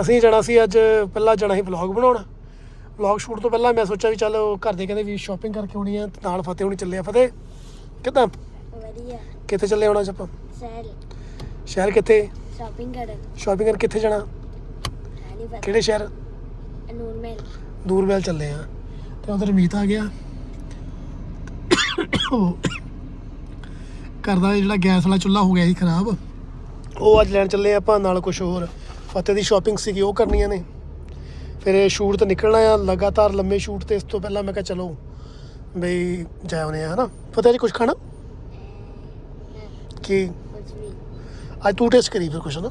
ਅਸੀਂ ਜਾਣਾ ਸੀ ਅੱਜ ਪਹਿਲਾਂ ਜਾਣਾ ਸੀ ਵਲੌਗ ਬਣਾਉਣ। ਵਲੌਗ ਸ਼ੂਟ ਤੋਂ ਪਹਿਲਾਂ ਮੈਂ ਸੋਚਿਆ ਵੀ ਚੱਲ ਘਰ ਦੇ ਕਹਿੰਦੇ ਵੀ ਸ਼ਾਪਿੰਗ ਕਰਕੇ ਆਉਣੀ ਆ ਤੇ ਨਾਲ ਫਤਿਹ ਹੋਣੀ ਚੱਲੇ ਆ ਫਤਿਹ। ਕਿੱਦਾਂ? ਵਧੀਆ। ਕਿੱਥੇ ਚੱਲੇ ਆਉਣਾ ਆਪਾਂ? ਸੈਲ ਸ਼ਹਿਰ ਕਿੱਥੇ? ਸ਼ਾਪਿੰਗ ਕਰਨ। ਸ਼ਾਪਿੰਗ ਕਰਨ ਕਿੱਥੇ ਜਾਣਾ? ਕਿਹੜੇ ਸ਼ਹਿਰ? ਨੂਰ ਮਹਿਲ। ਦੂਰਬੈਲ ਚੱਲੇ ਆ। ਤੇ ਉਧਰ ਮੀਤ ਆ ਗਿਆ। ਕਰਦਾ ਜਿਹੜਾ ਗੈਸ ਵਾਲਾ ਚੁੱਲ੍ਹਾ ਹੋ ਗਿਆ ਸੀ ਖਰਾਬ ਉਹ ਅੱਜ ਲੈਣ ਚੱਲੇ ਆਪਾਂ ਨਾਲ ਕੁਝ ਹੋਰ। ਫਤਿਹ ਦੀ ਸ਼ਾਪਿੰਗ ਸੀਗੀ ਉਹ ਕਰਨੀਆਂ ਨੇ। ਫਿਰ ਇਹ ਸ਼ੂਟ ਤੇ ਨਿਕਲਣਾ ਆ ਲਗਾਤਾਰ ਲੰਮੇ ਸ਼ੂਟ ਤੇ ਇਸ ਤੋਂ ਪਹਿਲਾਂ ਮੈਂ ਕਿਹਾ ਚਲੋ ਬਈ ਜਾ ਆਉਨੇ ਆ ਹਨਾ? ਫਤਿਹ ਜੀ ਕੁਝ ਖਾਣਾ? ਕੀ? ਕੁਝ ਵੀ ਅੱਜ ਤੂੰ ਟੈਸਟ ਕਰੀ ਫਿਰ ਕੁਛ ਨਾ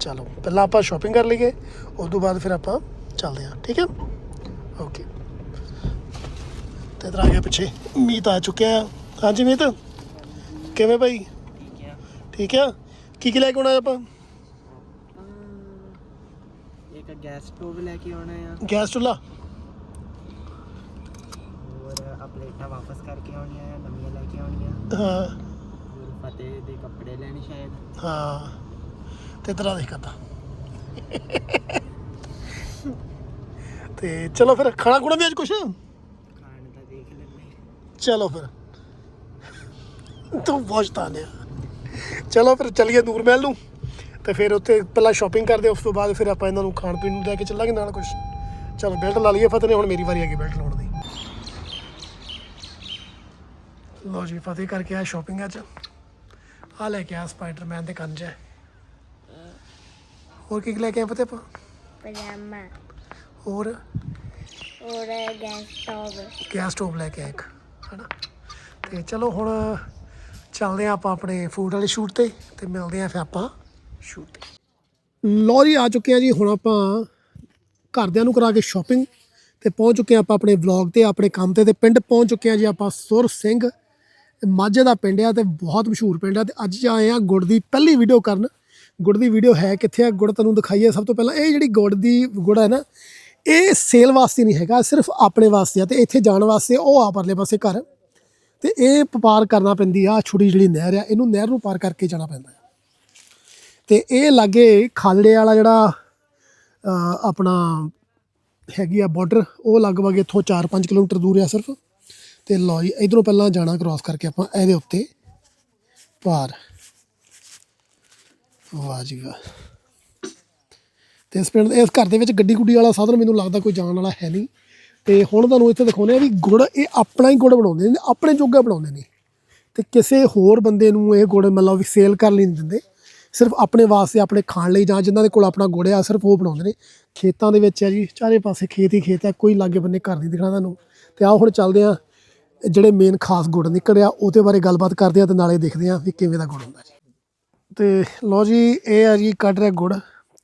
ਚਲੋ ਪਹਿਲਾਂ ਆਪਾਂ ਸ਼ਾਪਿੰਗ ਕਰ ਲਈਏ ਉਸ ਤੋਂ ਬਾਅਦ ਫਿਰ ਆਪਾਂ ਚੱਲਦੇ ਹਾਂ ਠੀਕ ਹੈ? ਓਕੇ ਤੇ ਇਧਰ ਆ ਗਿਆ ਪਿੱਛੇ ਮੀਤ ਆ ਚੁੱਕਿਆ ਆ। ਹਾਂਜੀ ਮੀਤ ਕਿਵੇਂ ਭਾਈ ਠੀਕ ਆ। ਠੀਕ ਆ? ਕੀ ਕੀ ਲੈ ਕੇ ਆਉਣਾ ਆਪਾਂ? ਇੱਕ ਗੈਸ ਸਟੋਵ ਲੈ ਕੇ ਆਉਣਾ ਆ। ਗੈਸ ਚੁੱਲਾ? ਹੋਰ ਆ ਪਲੇਟਾਂ ਵਾਪਸ ਕਰਕੇ ਆਉਣੀਆਂ ਆ ਨਵੀਆਂ ਲੈ ਕੇ ਆਉਣੀਆਂ। ਹਾਂ। ਹੋਰ ਫਤਿਹ ਦੇ ਕੱਪੜੇ ਲੈਣੇ ਸ਼ਾਇਦ। ਹਾਂ। ਤੇ ਕਰਦਾ। ਚਲੋ ਫਿਰ ਖਾਣਾ ਖੁਣਾ ਵੀ ਅੱਜ ਕੁਛ? ਖਾਣ ਦਾ ਦੇਖ ਲੈਂਦੇ। ਚਲੋ ਫਿਰ। ਤੂੰ ਪਹੁੰਚਤਾ ਲਿਆ ਚਲੋ ਫਿਰ ਚਲੀਏ ਦੂਰ ਮਹਿਲ ਨੂੰ। ਤੇ ਫਿਰ ਉੱਥੇ ਪਹਿਲਾਂ ਸ਼ਾਪਿੰਗ ਕਰਦੇ ਉਸ ਤੋਂ ਬਾਅਦ ਫਿਰ ਆਪਾਂ ਇਹਨਾਂ ਨੂੰ ਖਾਣ ਪੀਣ ਨੂੰ ਲੈ ਕੇ ਚੱਲਾਂਗੇ ਨਾਲ ਕੁਝ ਚਲੋ ਬੈਲਟ ਲਾ ਲਈਏ ਫਤਿਹ ਨੇ ਹੁਣ ਮੇਰੀ ਵਾਰੀ ਆ ਗਈ ਬੈਲਟ ਲਾਉਣ ਦੀ। ਲੋ ਜੀ ਫਤਿਹ ਕਰਕੇ ਆਇਆ ਸ਼ਾਪਿੰਗ ਅੱਜ। ਆ ਲੈ ਕੇ ਆ ਸਪਾਈਡਰਮੈਨ ਦੇ ਕੰਨ ਹੈ। ਹੋਰ ਕੀ ਲੈ ਕੇ ਆਏ ਫਤਿਹ ਆਪਾਂ? ਪਜਾਮਾ। ਹੋਰ? ਔਰ ਗੈਸ ਸਟੋਵ। ਗੈਸ ਸਟੋਵ ਲੈ ਕੇ ਆਏ ਇੱਕ ਹਨਾ? ਤੇ ਚਲੋ ਹੁਣ ਚੱਲਦੇ ਆ ਆਪਾਂ ਆਪਣੇ ਫੂਡ ਵਾਲੇ ਸ਼ੂਟ ਤੇ ਤੇ ਮਿਲਦੇ ਆ ਫਿਰ ਆਪਾਂ। ਸ਼ੂਟ ਲੋ ਜੀ, ਆ ਚੁੱਕੇ ਆ ਜੀ, ਹੁਣ ਆਪਾਂ ਘਰਦਿਆਂ ਨੂੰ ਕਰਾ ਕੇ ਸ਼ਾਪਿੰਗ ਤੇ ਪਹੁੰਚ ਚੁੱਕੇ ਆ ਆਪਾਂ ਆਪਣੇ ਵਲੌਗ ਤੇ, ਆਪਣੇ ਕੰਮ ਤੇ ਤੇ ਪਿੰਡ ਪਹੁੰਚ ਚੁੱਕੇ ਆ ਜੀ ਆਪਾਂ ਸੁਰ ਸਿੰਘ। ਮਾਝੇ ਦਾ ਪਿੰਡ ਆ ਤੇ ਬਹੁਤ ਮਸ਼ਹੂਰ ਪਿੰਡ ਆ ਤੇ ਅੱਜ ਆਏ ਆ ਗੁੜ ਦੀ ਪਹਿਲੀ ਵੀਡੀਓ ਕਰਨ। ਗੁੜ ਦੀ ਵੀਡੀਓ ਹੈ ਕਿੱਥੇ ਆ? ਗੁੜ ਤੁਹਾਨੂੰ ਦਿਖਾਈਏ। ਸਭ ਤੋਂ ਪਹਿਲਾਂ ਇਹ ਜਿਹੜੀ ਗੁੜ ਦੀ ਗੁੜ ਹੈ ਨਾ, ਇਹ ਸੇਲ ਵਾਸਤੇ ਨਹੀਂ ਹੈਗਾ, ਸਿਰਫ ਆਪਣੇ ਵਾਸਤੇ ਆ ਤੇ ਇੱਥੇ ਜਾਣ ਵਾਸਤੇ ਉਹ ਆ ਪਰਲੇ ਪਾਸੇ ਘਰ। ਤੇ ਇਹ ਪਾਰ ਕਰਨਾ ਪੈਂਦੀ ਆ, ਛੋਟੀ ਜਿਹੜੀ ਨਹਿਰ ਆ, ਇਹਨੂੰ ਨਹਿਰ ਨੂੰ ਪਾਰ ਕਰਕੇ ਜਾਣਾ ਪੈਂਦਾ ਤੇ ਇਹ ਲਾਗੇ ਖਾਲੜੇ ਵਾਲਾ ਜਿਹੜਾ ਆਪਣਾ ਹੈਗੀ ਆ ਬਾਰਡਰ ਉਹ ਲਗਭਗ ਇੱਥੋਂ 4-5 ਕਿਲੋਮੀਟਰ ਦੂਰ ਆ ਸਿਰਫ। ਤੇ ਲਓ ਜੀ, ਇਧਰੋਂ ਪਹਿਲਾਂ ਜਾਣਾ ਕ੍ਰਾਸ ਕਰਕੇ ਆਪਾਂ ਇਹਦੇ ਉੱਤੇ ਪਾਰ ਵਾਹ ਜੀ ਵਾਹ। ਤੇ ਇਸ ਪਿੰਡ, ਇਸ ਘਰ ਦੇ ਵਿੱਚ ਗੱਡੀ ਗੁੱਡੀ ਵਾਲਾ ਸਾਧਨ ਮੈਨੂੰ ਲੱਗਦਾ ਕੋਈ ਜਾਣ ਵਾਲਾ ਹੈ ਨਹੀਂ। ਤੇ ਹੁਣ ਤੁਹਾਨੂੰ ਇੱਥੇ ਦਿਖਾਉਂਦੇ ਆ ਵੀ ਗੁੜ, ਇਹ ਆਪਣਾ ਹੀ ਗੁੜ ਬਣਾਉਂਦੇ ਨੇ, ਆਪਣੇ ਜੋਗਾ ਬਣਾਉਂਦੇ ਨੇ। ਤੇ ਕਿਸੇ ਹੋਰ ਬੰਦੇ ਨੂੰ ਇਹ ਗੁੜ ਮਤਲਬ ਵੀ ਸੇਲ ਕਰ ਲਈ ਨਹੀਂ ਦਿੰਦੇ। ਸਿਰਫ ਆਪਣੇ ਵਾਸਤੇ ਆਪਣੇ ਖਾਣ ਲਈ ਜਾਂ ਜਿਨ੍ਹਾਂ ਦੇ ਕੋਲ ਆਪਣਾ ਗੁੜ ਆ ਸਿਰਫ ਉਹ ਬਣਾਉਂਦੇ ਨੇ। ਖੇਤਾਂ ਦੇ ਵਿੱਚ ਆ ਜੀ ਚਾਰੇ ਪਾਸੇ ਖੇਤ ਹੀ ਖੇਤ ਆ ਕੋਈ ਲਾਗੇ ਬੰਨੇ ਘਰ ਨਹੀਂ ਦਿਖਣਾ ਤੁਹਾਨੂੰ। ਤੇ ਆਓ ਹੁਣ ਚੱਲਦੇ ਆ ਜਿਹੜੇ ਮੇਨ ਖਾਸ ਗੁੜ ਨਿਕਲਿਆ ਉਹਦੇ ਬਾਰੇ ਗੱਲਬਾਤ ਕਰਦੇ ਆ ਤੇ ਨਾਲੇ ਦੇਖਦੇ ਆ ਵੀ ਕਿਵੇਂ ਦਾ ਗੁੜ ਹੁੰਦਾ ਜੀ। ਤੇ ਲਓ ਜੀ ਇਹ ਆ ਜੀ ਕੱਢ ਰਿਹਾ ਗੁੜ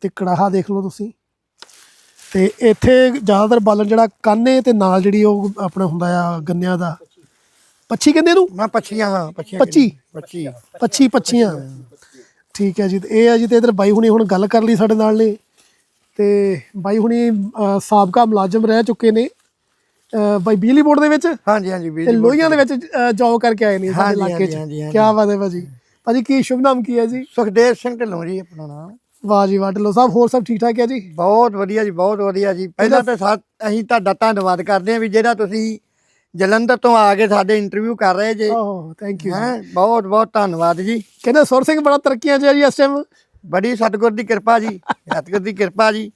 ਤੇ ਕੜਾਹਾ ਦੇਖ ਲਓ ਤੁਸੀਂ। ਤੇ ਇੱਥੇ ਜ਼ਿਆਦਾਤਰ ਬਾਲਣ ਜਿਹੜਾ ਕਾਨੇ ਤੇ ਨਾਲ ਜਿਹੜੀ ਉਹ ਆਪਣਾ ਹੁੰਦਾ ਆ ਗੰਨਿਆਂ ਦਾ। ਪੱਛੀ ਕਹਿੰਦੇ ਇਹਨੂੰ? ਮੈਂ ਪੱਛੀਆਂ ਹਾਂ ਪੱਛੀਆਂ ਪੱਚੀ ਪੱਛੀ। ਪੱਛੀ ਪੱਛੀਆਂ। ਠੀਕ ਹੈ ਜੀ ਤੇ ਇਹ ਆ ਜੀ ਤੇ ਇਧਰ ਬਾਈ ਹੁਣੀ ਹੁਣ ਗੱਲ ਕਰ ਲਈ ਸਾਡੇ ਨਾਲ ਨੇ। ਤੇ ਬਾਈ ਹੁਣੀ ਸਾਬਕਾ ਮੁਲਾਜ਼ਮ ਰਹਿ ਚੁੱਕੇ ਨੇ। ਬਾਈ ਬਿਜਲੀ ਬੋਰਡ ਦੇ ਵਿੱਚ? ਹਾਂਜੀ ਹਾਂਜੀ ਤੇ ਬਿਜਲੀ ਲੋਹੀਆਂ ਦੇ ਵਿੱਚ ਜੌਬ ਕਰਕੇ ਆਏ ਨੇ ਸਾਡੇ ਇਲਾਕੇ 'ਚ। ਕੀ ਬਾਤ ਹੈ ਭਾਜੀ। ਭਾਜੀ ਕੀ ਸ਼ੁਭ ਨਾਮ ਕੀ ਹੈ ਜੀ? ਸੁਖਦੇਵ ਸਿੰਘ ਢਿੱਲੋਂ ਜੀ ਆਪਣਾ ਨਾਮ। ਵਾਹ ਜੀ ਵਾਹ ਢਿੱਲੋਂ ਸਾਹਿਬ ਹੋਰ ਸਭ ਠੀਕ ਠਾਕ ਹੈ ਜੀ? ਬਹੁਤ ਵਧੀਆ ਜੀ ਬਹੁਤ ਵਧੀਆ ਜੀ। ਪਹਿਲਾਂ ਤਾਂ ਅਸੀਂ ਤੁਹਾਡਾ ਧੰਨਵਾਦ ਕਰਦੇ ਹਾਂ ਵੀ ਜਿਹੜਾ ਤੁਸੀਂ ਜਲੰਧਰ ਤੋਂ ਆ ਕੇ ਸਾਡੇ ਇੰਟਰਵਿਊ ਕਰ ਰਹੇ ਜੇ। ਓਹ ਥੈਂਕ ਯੂ ਹੈ ਬਹੁਤ ਬਹੁਤ ਧੰਨਵਾਦ ਜੀ। ਕਹਿੰਦੇ ਸੁਰ ਸਿੰਘ ਬੜਾ ਤਰੱਕੀਆਂ 'ਚ ਹੈ ਜੀ ਇਸ ਟਾਈਮ ਬੜੀ ਸਤਿਗੁਰ ਦੀ ਕਿਰਪਾ ਜੀ ਸਤਿਗੁਰ ਦੀ ਕਿਰਪਾ ਜੀ।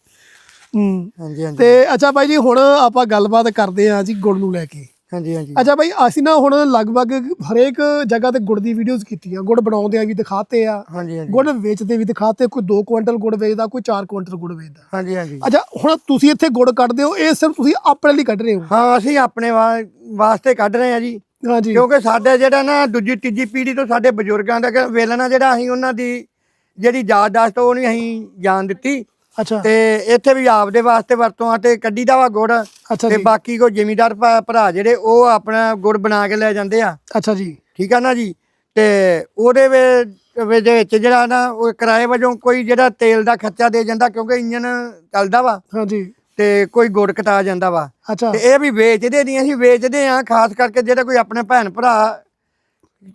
ਹਾਂਜੀ ਹਾਂਜੀ। ਤੇ ਅੱਛਾ ਬਾਈ ਜੀ ਹੁਣ ਆਪਾਂ ਗੱਲਬਾਤ ਕਰਦੇ ਹਾਂ ਜੀ ਗੁੜ ਨੂੰ ਲੈ ਕੇ। ਹਾਂਜੀ ਹਾਂਜੀ। ਅੱਛਾ ਬਾਈ ਅਸੀਂ ਨਾ ਹੁਣ ਲਗਭਗ ਹਰੇਕ ਜਗ੍ਹਾ ਤੇ ਗੁੜ ਦੀ ਵੀਡੀਓਜ਼ ਕੀਤੀਆਂ। ਗੁੜ ਬਣਾਉਂਦੇ ਆ ਵੀ ਦਿਖਾਤੇ ਆ। ਹਾਂਜੀ ਹਾਂਜੀ। ਗੁੜ ਵੇਚਦੇ ਵੀ ਦਿਖਾਤੇ ਕੋਈ 2 ਕੁਇੰਟਲ ਗੁੜ ਵੇਚਦਾ ਕੋਈ 4 ਕੁਇੰਟਲ ਗੁੜ ਵੇਚਦਾ। ਹਾਂਜੀ ਹਾਂਜੀ। ਅੱਛਾ ਹੁਣ ਤੁਸੀਂ ਇੱਥੇ ਗੁੜ ਕੱਢਦੇ ਹੋ ਇਹ ਸਿਰਫ ਤੁਸੀਂ ਆਪਣੇ ਲਈ ਕੱਢ ਰਹੇ ਹੋ? ਹਾਂ ਅਸੀਂ ਆਪਣੇ ਵਾਸਤੇ ਕੱਢ ਰਹੇ ਹਾਂ ਜੀ। ਹਾਂਜੀ। ਕਿਉਂਕਿ ਸਾਡੇ ਜਿਹੜਾ ਨਾ ਦੂਜੀ ਤੀਜੀ ਪੀੜ੍ਹੀ ਤੋਂ ਸਾਡੇ ਬਜ਼ੁਰਗਾਂ ਦਾ ਵੇਲਣਾ ਜਿਹੜਾ ਅਸੀਂ ਉਹਨਾਂ ਦੀ ਜਿਹੜੀ ਯਾਦਦਾਸ਼ਤ ਉਹ ਨਹੀਂ ਅਸੀਂ ਜਾਣ ਦਿੱਤੀ। ਅੱਛਾ। ਤੇ ਇੱਥੇ ਵੀ ਆਪਦੇ ਵਾਸਤੇ ਵਰਤੋਂ ਆ ਤੇ ਕੱਢੀ ਦਾ ਵਾ ਗੁੜ। ਅੱਛਾ ਤੇ ਜੀ। ਬਾਕੀ ਕੋ ਜ਼ਿਮੀਦਾਰ ਭਰਾ ਜਿਹੜੇ ਉਹ ਆਪਣਾ ਗੁੜ ਬਣਾ ਕੇ ਲੈ ਜਾਂਦੇ ਆ। ਅੱਛਾ ਜੀ। ਠੀਕ ਆ ਨਾ ਜੀ? ਤੇ ਉਹਦੇ ਵਿੱਚ ਵਿੱਚ ਵਿੱਚ ਜਿਹੜਾ ਨਾ ਉਹ ਕਿਰਾਏ ਵਜੋਂ ਕੋਈ ਜਿਹੜਾ ਤੇਲ ਦਾ ਖਰਚਾ ਦੇ ਜਾਂਦਾ ਕਿਉਂਕਿ ਇੰਜਨ ਚੱਲਦਾ ਵਾ। ਹਾਂਜੀ ਤੇ ਕੋਈ ਗੁੜ ਕਟਾ ਜਾਂਦਾ ਵਾ। ਅੱਛਾ। ਤੇ ਇਹ ਵੀ ਵੇਚਦੇ ਨਹੀਂ ਅਸੀਂ ਵੇਚਦੇ ਆ ਖਾਸ ਕਰਕੇ ਜਿਹੜਾ ਕੋਈ ਆਪਣੇ ਭੈਣ ਭਰਾ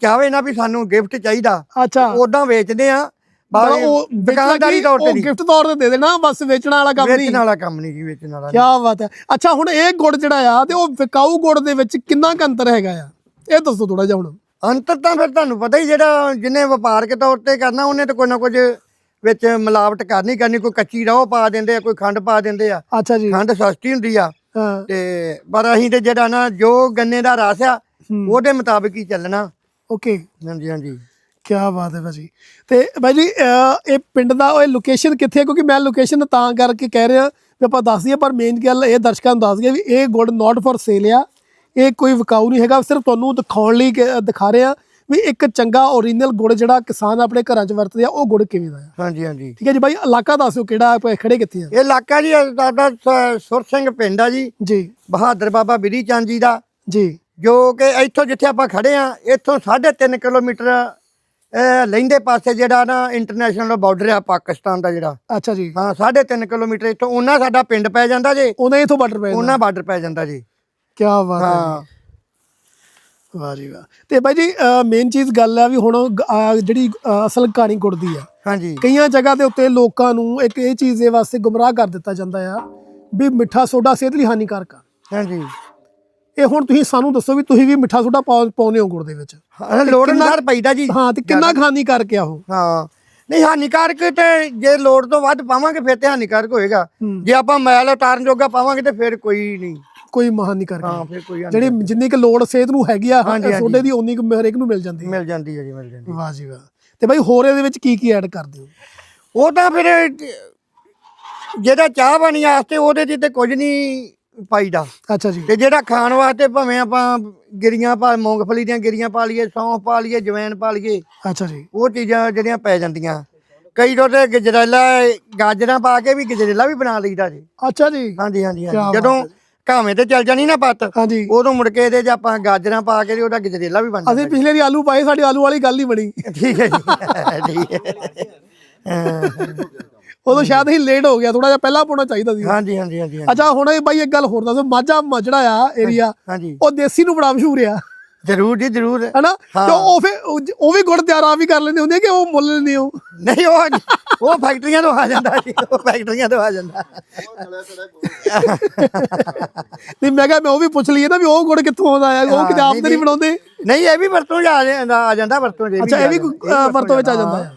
ਚਾਹਵੇ ਨਾ ਵੀ ਸਾਨੂੰ ਗਿਫਟ ਚਾਹੀਦਾ। ਅੱਛਾ। ਉਦਾਂ ਵੇਚਦੇ ਆ ਮਤਲਬ ਉਹ ਦੁਕਾਨਦਾਰੀ ਤੌਰ ਤੇ ਨਹੀਂ। ਗਿਫਟ ਤੌਰ ਤੇ ਦੇ ਦੇਣਾ ਬਸ ਵੇਚਣ ਵਾਲਾ ਕੰਮ ਨਹੀਂ। ਵੇਚਣ ਵਾਲਾ ਕੰਮ ਨਹੀਂ ਜੀ ਵੇਚਣ ਵਾਲਾ ਕੀ ਬਾਤ ਹੈ। ਅੱਛਾ ਹੁਣ ਇਹ ਗੁੜ ਜਿਹੜਾ ਆ ਤੇ ਉਹ ਵਿਕਾਊ ਗੁੜ ਦੇ ਵਿੱਚ ਕਿੰਨਾ ਕੁ ਅੰਤਰ ਹੈਗਾ ਆ? ਇਹ ਦੱਸੋ ਥੋੜਾ ਜਿਹਾ ਹੁਣ। ਅੰਤਰ ਤਾਂ ਫਿਰ ਤੁਹਾਨੂੰ ਪਤਾ ਹੀ ਜਿਹੜਾ ਜਿਹਨੇ ਵਪਾਰਕ ਤੌਰ ਤੇ ਕਰਨਾ ਉਹਨੇ ਤਾਂ ਕੋਈ ਨਾ ਕੁਝ ਵਿੱਚ ਮਿਲਾਵਟ ਕਰਨੀ ਕਰਨੀ ਕੋਈ ਕੱਚੀ ਰੋਹ ਪਾ ਦਿੰਦੇ ਆ ਕੋਈ ਖੰਡ ਪਾ ਦਿੰਦੇ ਆ। ਅੱਛਾ ਜੀ। ਖੰਡ ਸਸਤੀ ਹੁੰਦੀ ਆ। ਤੇ ਪਰ ਅਸੀਂ ਤੇ ਜਿਹੜਾ ਨਾ ਜੋ ਗੰਨੇ ਦਾ ਰਸ ਆ। ਉਹਦੇ ਮੁਤਾਬਿਕ ਹੀ ਚੱਲਣਾ। ਓਕੇ। ਹਾਂਜੀ ਹਾਂਜੀ। ਕੀ ਬਾਤ ਹੈ ਭਾਜੀ। ਤੇ ਭਾਈ ਜੀ ਅਹ, ਇਹ ਪਿੰਡ ਦਾ ਉਹ ਲੋਕੇਸ਼ਨ ਕਿੱਥੇ ਹੈ? ਕਿਉਂਕਿ ਮੈਂ ਲੋਕੇਸ਼ਨ ਤਾਂ ਕਰਕੇ ਕਹਿ ਰਿਹਾ ਵੀ ਆਪਾਂ ਦੱਸ ਦਈਏ ਪਰ ਮੇਨ ਗੱਲ ਇਹ ਦਰਸ਼ਕਾਂ ਨੂੰ ਦੱਸ ਦਈਏ ਵੀ ਇਹ ਗੁੜ ਨਾਟ ਫॉर ਸੇਲ ਆ। ਇਹ ਕੋਈ ਵਿਕਾਊ ਨਹੀਂ ਹੈਗਾ। ਸਿਰਫ ਤੁਹਾਨੂੰ ਦਿਖਾਉਣ ਲਈ ਦਿਖਾ ਰਹੇ ਆ ਵੀ ਇੱਕ ਚੰਗਾ ਓਰੀਜਨਲ ਗੁੜ ਜਿਹੜਾ ਕਿਸਾਨ ਆਪਣੇ ਘਰਾਂ 'ਚ ਵਰਤਦੇ ਆ ਉਹ ਗੁੜ ਕਿਵੇਂ ਦਾ ਆ। ਹਾਂਜੀ ਹਾਂਜੀ। ਠੀਕ ਹੈ ਜੀ ਭਾਈ ਇਲਾਕਾ ਦੱਸਿਓ ਕਿਹੜਾ ਆਪਾਂ ਖੜੇ ਕਿੱਥੇ ਆ? ਇਹ ਇਲਾਕਾ ਜੀ ਸਾਡਾ ਸੁਰ ਸਿੰਘ ਪਿੰਡ ਆ ਜੀ। ਜੀ। ਬਹਾਦਰ ਬਾਬਾ ਬਿਧੀ ਚੰਦ ਜੀ ਦਾ। ਜੀ। ਜੋ ਕਿ ਇੱਥੋਂ ਜਿੱਥੇ ਆਪਾਂ ਖੜੇ ਆ ਇੱਥੋਂ 3.5 ਕਿਲੋਮੀਟਰ ਅਹ, ਲਹਿੰਦੇ ਪਾਸੇ ਜਿਹੜਾ ਨਾ ਇੰਟਰਨੈਸ਼ਨਲ ਬਾਰਡਰ ਆ ਪਾਕਿਸਤਾਨ ਦਾ ਜਿਹੜਾ। ਅੱਛਾ ਜੀ। ਹਾਂ 3.5 ਕਿਲੋਮੀਟਰ ਇੱਥੋਂ ਉਹਨਾਂ ਸਾਡਾ ਪਿੰਡ ਪੈ ਜਾਂਦਾ ਜੇ। ਉਹਨਾਂ ਇਥੋਂ ਬਾਰਡਰ ਪੈ ਉਹਨਾਂ ਬਾਰਡਰ ਪੈ ਜਾਂਦਾ ਜੀ। ਕੀ ਬਾਤ ਹੈ ਹਾਂ। ਵਾਹ ਜੀ ਵਾਹ ਤੇ ਭਾਈ ਜੀ ਮੇਨ ਚੀਜ਼ ਗੱਲ ਆ ਵੀ ਹੁਣ ਜਿਹੜੀ ਅਸਲ ਕਹਾਣੀ ਗੁੜ ਦੀ ਆ। ਹਾਂਜੀ। ਕਈਆਂ ਜਗ੍ਹਾ ਦੇ ਉੱਤੇ ਲੋਕਾਂ ਨੂੰ ਇੱਕ ਇਹ ਚੀਜ਼ ਦੇ ਵਾਸਤੇ ਗੁੰਮਰਾਹ ਕਰ ਦਿੱਤਾ ਜਾਂਦਾ ਆ ਵੀ ਮਿੱਠਾ ਸੋਡਾ ਸਿਹਤ ਲਈ ਹਾਨੀਕਾਰਕ ਆ। ਹਾਂਜੀ। ਇਹ ਹੁਣ ਤੁਸੀਂ ਸਾਨੂੰ ਦੱਸੋ ਵੀ ਤੁਸੀਂ ਵੀ ਮਿੱਠਾ ਸੋਡਾ ਪਾ- ਪਾਉਂਦੇ ਹੋ ਗੁੜ ਦੇ ਵਿੱਚ? ਹਾਂ ਲੋੜ ਅਨੁਸਾਰ ਪੈਦਾ ਜੀ। ਹਾਂ ਤੇ ਕਿੰਨਾ ਕੁ ਹਾਨੀਕਾਰਕ ਆ ਉਹ? ਹਾਂ। ਨਹੀਂ ਹਾਨੀਕਾਰਕ ਤੇ ਜੇ ਲੋੜ ਤੋਂ ਵੱਧ ਪਾਵਾਂਗੇ ਫਿਰ ਤੇ ਹਾਨੀਕਾਰਕ ਹੋਏਗਾ। ਹੂੰ। ਜੇ ਆਪਾਂ ਮੈਲ ਉਤਾਰਨ ਜੋਗਾ ਪਾਵਾਂਗੇ ਤੇ ਫਿਰ ਕੋਈ ਨਹੀਂ। ਕੋਈ ਹਾਨੀਕਾਰਕ ਹਾਂ ਨਹੀਂ। ਫਿਰ ਕੋਈ ਜਿਹੜੀ ਜਿੰਨੀ ਕੁ ਲੋੜ ਸਿਹਤ ਨੂੰ ਹੈਗੀ ਆ। ਸੋਡੇ ਦੀ ਉਨੀ ਕੁ ਹਰੇਕ ਨੂੰ ਮਿਲ ਜਾਂਦੀ ਹੈ। ਮਿਲ ਜਾਂਦੀ ਹੈ ਜੀ ਮਿਲ ਜਾਂਦੀ ਵਾਹ ਜੀ ਵਾਹ। ਤੇ ਭਾਈ ਹੋਰ ਇਹਦੇ ਵਿੱਚ ਕੀ ਕੀ ਐਡ ਕਰਦੇ ਹੋ? ਉਹ ਤਾਂ ਫਿਰ ਜਿਹੜਾ ਚਾਹ ਪਾਣੀ ਵਾਸਤੇ ਉਹਦੇ 'ਚ ਤੇ ਕੁਝ ਨਹੀਂ ਪਾਈਦਾ ਅੱਛਾ ਜੀ। ਤੇ ਜਿਹੜਾ ਖਾਣ ਵਾਸਤੇ ਭਾਵੇਂ ਆਪਾਂ ਗਿਰੀਆਂ ਪਾ ਮੂੰਗਫਲੀ ਦੀਆਂ ਗਿਰੀਆਂ ਪਾ ਲਈਏ ਸੌਂਫ ਪਾ ਲਈਏ ਜਵੈਣ ਪਾ ਲਈਏ ਅੱਛਾ ਜੀ। ਉਹ ਚੀਜ਼ਾਂ ਜਿਹੜੀਆਂ ਪੈ ਜਾਂਦੀਆਂ। ਕਈ ਰੋਤੇ ਗਜਰੇਲਾ ਗਾਜਰਾਂ ਪਾ ਕੇ ਵੀ ਗਜਰੇਲਾ ਵੀ ਬਣਾ ਲਈਦਾ ਜੀ। ਅੱਛਾ ਜੀ। ਹਾਂਜੀ ਹਾਂਜੀ ਜਦੋਂ। ਘਾਵੇਂ ਤੇ ਚੱਲ ਜਾਣੀ ਨਾ ਪੱਤ ਹਾਂਜੀ। ਉਦੋਂ ਮੁੜ ਕੇ ਇਹਦੇ 'ਚ ਆਪਾਂ ਗਾਜਰਾਂ ਪਾ ਕੇ ਤੇ ਉਹਦਾ ਗਜਰੇਲਾ ਵੀ ਬਣ ਅਸੀਂ ਜਾਂਦਾ ਪਿਛਲੇ ਦੀ ਆਲੂ ਪਾਏ ਸਾਡੀ ਆਲੂ ਵਾਲੀ ਗੱਲ ਹੀ ਬਣੀ। ਠੀਕ ਹੈ ਜੀ। ਠੀਕ ਹੈ ਹਾਂ। ਉਦੋਂ ਸ਼ਾਇਦ ਅਸੀਂ ਲੇਟ ਹੋ ਗਿਆ ਥੋੜਾ ਜਿਹਾ ਪਹਿਲਾਂ ਪਾਉਣਾ ਚਾਹੀਦਾ ਸੀ। ਹਾਂਜੀ ਹਾਂਜੀ ਹਾਂਜੀ। ਅੱਛਾ ਹੁਣ ਇਹ ਬਾਈ ਇੱਕ ਗੱਲ ਹੋਰ ਦੱਸੋ ਮਾਝਾ ਮ- ਜਿਹੜਾ ਆ ਏਰੀਆ ਹਾਂਜੀ। ਉਹ ਦੇਸੀ ਨੂੰ ਬੜਾ ਮਸ਼ਹੂਰ ਆ। ਜ਼ਰੂਰ ਜੀ ਜ਼ਰੂਰ। ਹਨਾ? ਹਾਂ। ਤੇ ਉਹ ਫਿਰ ਉਹ ਜ- ਵੀ ਗੁੜ ਤਿਆਰ ਆਪ ਹੀ ਕਰ ਲੈਂਦੇ ਹੁੰਦੇ ਆ ਕਿ ਉਹ ਮੁੱਲ ਲੈਂਦੇ ਹੋ? ਨਹੀਂ ਉਹ ਉਹ ਫੈਕਟਰੀਆਂ ਤੋਂ ਆ ਜਾਂਦਾ ਜੀ ਉਹ ਫੈਕਟਰੀਆਂ ਤੋਂ ਆ ਜਾਂਦਾ। ਨਹੀਂ ਮੈਂ ਕਿਹਾ ਮੈਂ ਉਹ ਵੀ ਪੁੱਛ ਲਈਏ ਨਾ ਵੀ ਉਹ ਗੁੜ ਕਿੱਥੋਂ ਆਉਂਦਾ ਆ ਉਹ ਹਾਂ, ਕਿਤੇ ਆਪ ਨਹੀਂ, ਤੇ ਨਹੀਂ ਬਣਾਉਂਦੇ? ਨਹੀਂ ਇਹ ਵੀ ਵਰਤੋਂ 'ਚ ਆ ਜਾਂਦਾ ਆ ਜਾਂਦਾ ਵਰਤੋਂ 'ਚ ਅੱਛਾ ਇਹ ਵੀ ਆ ਵਰਤੋਂ ਵਿੱਚ ਆ ਜਾਂਦਾ।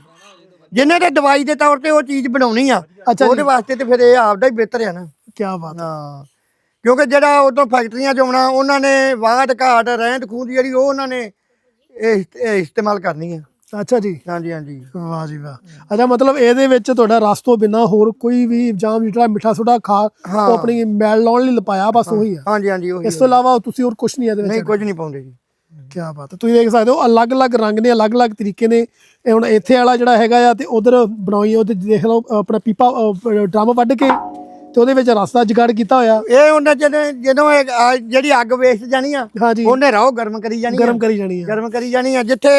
ਆ ਜਿੰਨੇ ਤੇ ਦਵਾਈ ਦੇ ਤੌਰ ਤੇ ਉਹ ਚੀਜ਼ ਬਣਾਉਣੀ ਆ ਅੱਛਾ ਉਹਦੇ ਵਾਸਤੇ ਤੇ ਫਿਰ ਇਹ ਆਪਦਾ ਹੀ ਬਿਹਤਰ ਆ ਨਾ। ਕੀ ਬਾਤ। ਹੈ। ਹਾਂ ਕਿਉਂਕਿ ਜਿਹੜਾ ਉਦੋਂ ਫੈਕਟਰੀਆਂ 'ਚ ਆਉਣਾ ਉਹਨਾਂ ਨੇ ਵਾਹਟ ਘਾਟ ਰਹਿੰਦ ਖੂੰਦ ਜਿਹੜੀ ਉਹ ਉਹਨਾਂ ਨੇ ਇਹ ਇਹ ਇਸਤੇਮਾਲ ਕਰਨੀ ਆ। ਅੱਛਾ ਜੀ। ਹਾਂਜੀ ਹਾਂਜੀ। ਵਾਹ ਜੀ ਵਾਹ। ਅੱਛਾ ਮਤਲਬ ਇਹਦੇ ਵਿੱਚ ਤੁਹਾਡਾ ਰਸ ਤੋਂ ਬਿਨਾ ਹੋਰ ਕੋਈ ਵੀ ਜਾਮ ਜਿਹੜਾ ਮਿੱਠਾ ਸੋਡਾ ਖਾ ਹਾਂ। ਉਹ ਆਪਣੀ ਮੈਲ ਲਾਉਣ ਲਈ ਲਪਾਇਆ ਬਸ ਉਹੀ ਆ। ਹਾਂਜੀ ਹਾਂਜੀ ਉਹੀ ਇਸ ਤੋਂ ਇਲਾਵਾ ਤੁਸੀਂ ਹੋਰ ਕੁਝ ਨਹੀਂ ਇਹਦੇ ਵਿੱਚ ਨਹੀਂ ਕੁਝ ਨਹੀਂ ਪਾਉਂਦੇ ਜੀ। ਕੀ ਬਾਤ ਹੈ। ਤੁਸੀਂ ਦੇਖ ਸਕਦੇ ਹੋ ਅਲੱਗ-ਅਲੱਗ ਰੰਗ ਨੇ ਅਲੱਗ-ਅਲੱਗ ਤਰੀਕੇ ਨੇ। ਇਹ ਹੁਣ ਇੱਥੇ ਵਾਲਾ ਜਿਹੜਾ ਹੈਗਾ ਆ ਤੇ ਉਧਰ ਬਣਾਈ ਉਹਦੇ ਦੇਖ ਲਓ ਆਪਣਾ ਪੀਪਾ ਡਰਮ ਵੱਢ ਕੇ ਤੇ ਉਹਦੇ ਵਿੱਚ ਰਸ ਦਾ ਜੁਗਾੜ ਕੀਤਾ ਹੋਇਆ। ਇਹ ਉਹਨਾਂ ਜਦੋਂ ਜਦੋਂ ਇਹ ਜਿਹੜੀ ਅੱਗ ਵੇਚ ਜਾਣੀ ਆ ਹਾਂਜੀ। ਉਹਨੇ ਰਾਹ ਗਰਮ ਕਰੀ ਜਾਣੀ ਆ। ਗਰਮ ਕਰੀ ਜਾਣੀ ਆ। ਗਰਮ ਕਰੀ ਜਾਣੀ ਆ ਜਿੱਥੇ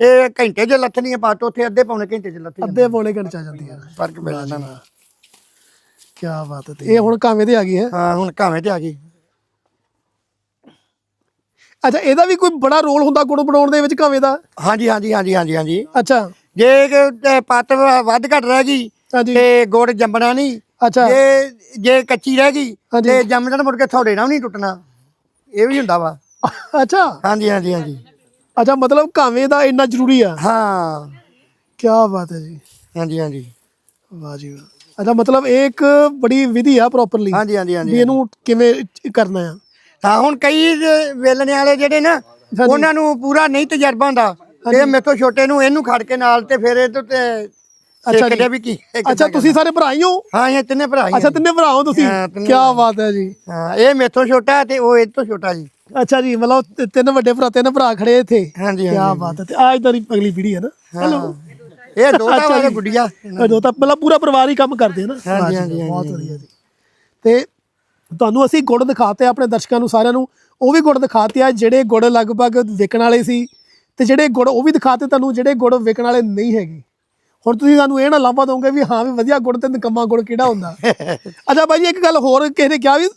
ਇਹ ਘੰਟੇ 'ਚ ਲੱਥਣੀ ਆ ਪੱਤ ਉੱਥੇ ਅੱਧੇ ਪੌਣੇ ਘੰਟੇ 'ਚ ਲੱਥ ਜਾਂਦੀ ਅੱਧੇ ਪੌਣੇ ਘੰਟੇ ਚ ਆ ਜਾਂਦੀ ਆ। ਫ਼ਰਕ ਪੈ ਜਾਂਦਾ ਨਾ। ਕੀ ਬਾਤ ਹੈ ਤੇ ਇਹ ਹੁਣ ਕਾਵੇਂ ਤੇ ਆ ਗਈ ਹੈ? ਹਾਂ ਹੁਣ ਘਾਵੇਂ ਤੇ ਆ ਗਈ। ਅੱਛਾ ਇਹਦਾ ਵੀ ਕੋਈ ਬੜਾ ਰੋਲ ਹੁੰਦਾ ਗੁੜ ਬਣਾਉਣ ਦੇ ਵਿੱਚ ਕਾਵੇਂ ਦਾ? ਹਾਂਜੀ ਹਾਂਜੀ ਹਾਂਜੀ ਹਾਂਜੀ ਹਾਂਜੀ। ਅੱਛਾ। ਜੇ ਕਿ ਪੱਤ ਵੱਧ ਘਟ ਰਹਿ ਗਈ ਤੇ ਗੁੜ ਜੰਮਣਾ ਨਹੀਂ ਅੱਛਾ। ਜੇ ਜੇ ਕੱਚੀ ਰਹਿ ਗਈ। ਤੇ ਜੰਮਣ ਮੁੜ ਕੇ ਥੋੜੇ ਵੀ ਨਹੀਂ ਟੁੱਟਣਾ। ਇਹ ਵੀ ਹੁੰਦਾ ਵਾ। ਅੱਛਾ। ਹਾਂਜੀ ਹਾਂਜੀ ਹਾਂਜੀ। ਅੱਛਾ ਮਤਲਬ ਕਾਵੇਂ ਦਾ ਇੰਨਾ ਜ਼ਰੂਰੀ ਆ? ਹਾਂ। ਕੀ ਬਾਤ ਹੈ ਜੀ। ਹਾਂਜੀ ਹਾਂਜੀ। ਵਾਹ ਜੀ ਵਾਹ। ਅੱਛਾ ਮਤਲਬ ਇਹ ਇੱਕ ਬੜੀ ਵਿਧੀ ਆ ਪ੍ਰੋਪਰਲੀ ਹਾਂਜੀ ਹਾਂਜੀ ਹਾਂਜੀ ਇਹਨੂੰ ਕਿਵੇਂ ਕਰਨਾ ਆ? ਹਾਂ ਹੁਣ ਕਈ ਜ- ਵੇਲਣੇ ਵਾਲੇ ਜਿਹੜੇ ਨਾ ਉਹਨਾਂ ਨੂੰ ਪੂਰਾ ਨਹੀਂ ਤਜਰਬਾ ਹੁੰਦਾ। ਇਹ ਮੇਥੋਂ ਛੋਟੇ ਨੂੰ ਇਹਨੂੰ ਖੜ ਕੇ ਨਾਲ ਤੇ ਫਿਰ ਇਹ ਤੋਂ ਤੇ ਅੱਛਾ ਜੀ। ਵੀ ਕੀ ਅੱਛਾ ਤੁਸੀਂ ਸਾਰੇ ਭਰਾ ਹੀ ਹੋ। ਹਾਂ ਇਹ ਤਿੰਨੇ ਭਰਾ ਹੀ ਅੱਛਾ। ਤਿੰਨੇ ਭਰਾ ਹੋ ਤੁਸੀਂ? ਹਾਂ, ਕੀ। ਬਾਤ ਹੈ ਜੀ। ਹਾਂ ਇਹ ਮੇਥੋਂ ਛੋਟਾ ਤੇ ਉਹ ਇਹ ਤੋਂ ਛੋਟਾ ਜੀ। ਅੱਛਾ ਜੀ ਮਤਲਬ ਤ- ਤਿੰਨ ਵੱਡੇ ਭਰਾ ਤਿੰਨ ਭਰਾ ਖੜੇ ਇੱਥੇ? ਹਾਂਜੀ ਕੀ ਹਾਂਜੀ ਬਾਤ ਹੈ। ਤੇ ਆ ਇਧਰ ਅਗਲੀ ਪੀੜ੍ਹੀ ਹੈ ਨਾ। ਹੈਲੋ। ਇਹ ਦੋਤਾ ਵਾਲੇ। ਗੁੱਡੀਆ। ਜੋ ਤਾਂ ਮਤਲਬ ਪੂਰਾ ਪਰਿਵਾਰ ਹੀ ਕੰਮ ਕਰਦੇ ਆ ਨਾ। ਵਾਹ ਜੀ, ਹਾਂਜੀ, ਬਹੁਤ ਵਧੀਆ ਜੀ। ਤੇ ਤੁਹਾਨੂੰ ਅਸੀਂ ਗੁੜ ਦਿਖਾਤੇ ਆਪਣੇ ਦਰਸ਼ਕਾਂ ਨੂੰ ਸਾਰਿਆਂ ਨੂੰ। ਉਹ ਵੀ ਗੁੜ ਦਿਖਾਤੇ ਆ ਜਿਹੜੇ ਗੁੜ ਲਗਭਗ ਵਿਕਣ ਵਾਲੇ ਸੀ ਤੇ ਜਿਹੜੇ ਗੁੜ ਉਹ ਵੀ ਦਿਖਾਤੇ ਤੁਹਾਨੂੰ ਜਿਹੜੇ ਗੁੜ ਵਿਕਣ ਵਾਲੇ ਨਹੀਂ ਹੈਗੇ। ਹੁਣ ਤੁਸੀਂ ਸਾਨੂੰ ਇਹ ਨਾ ਲਾਂਭਾ ਦੋਗੇ ਵੀ ਹਾਂ ਵੀ ਵਧੀਆ ਗੁੜ ਤੇ ਨਿਕੰਮਾ ਗੁੜ ਕਿਹੜਾ ਹੁੰਦਾ। ਅੱਛਾ ਬਾਈ ਜੀ ਇੱਕ ਗੱਲ ਹੋਰ ਕਿਸੇ ਨੇ ਕਿਹਾ ਵੀ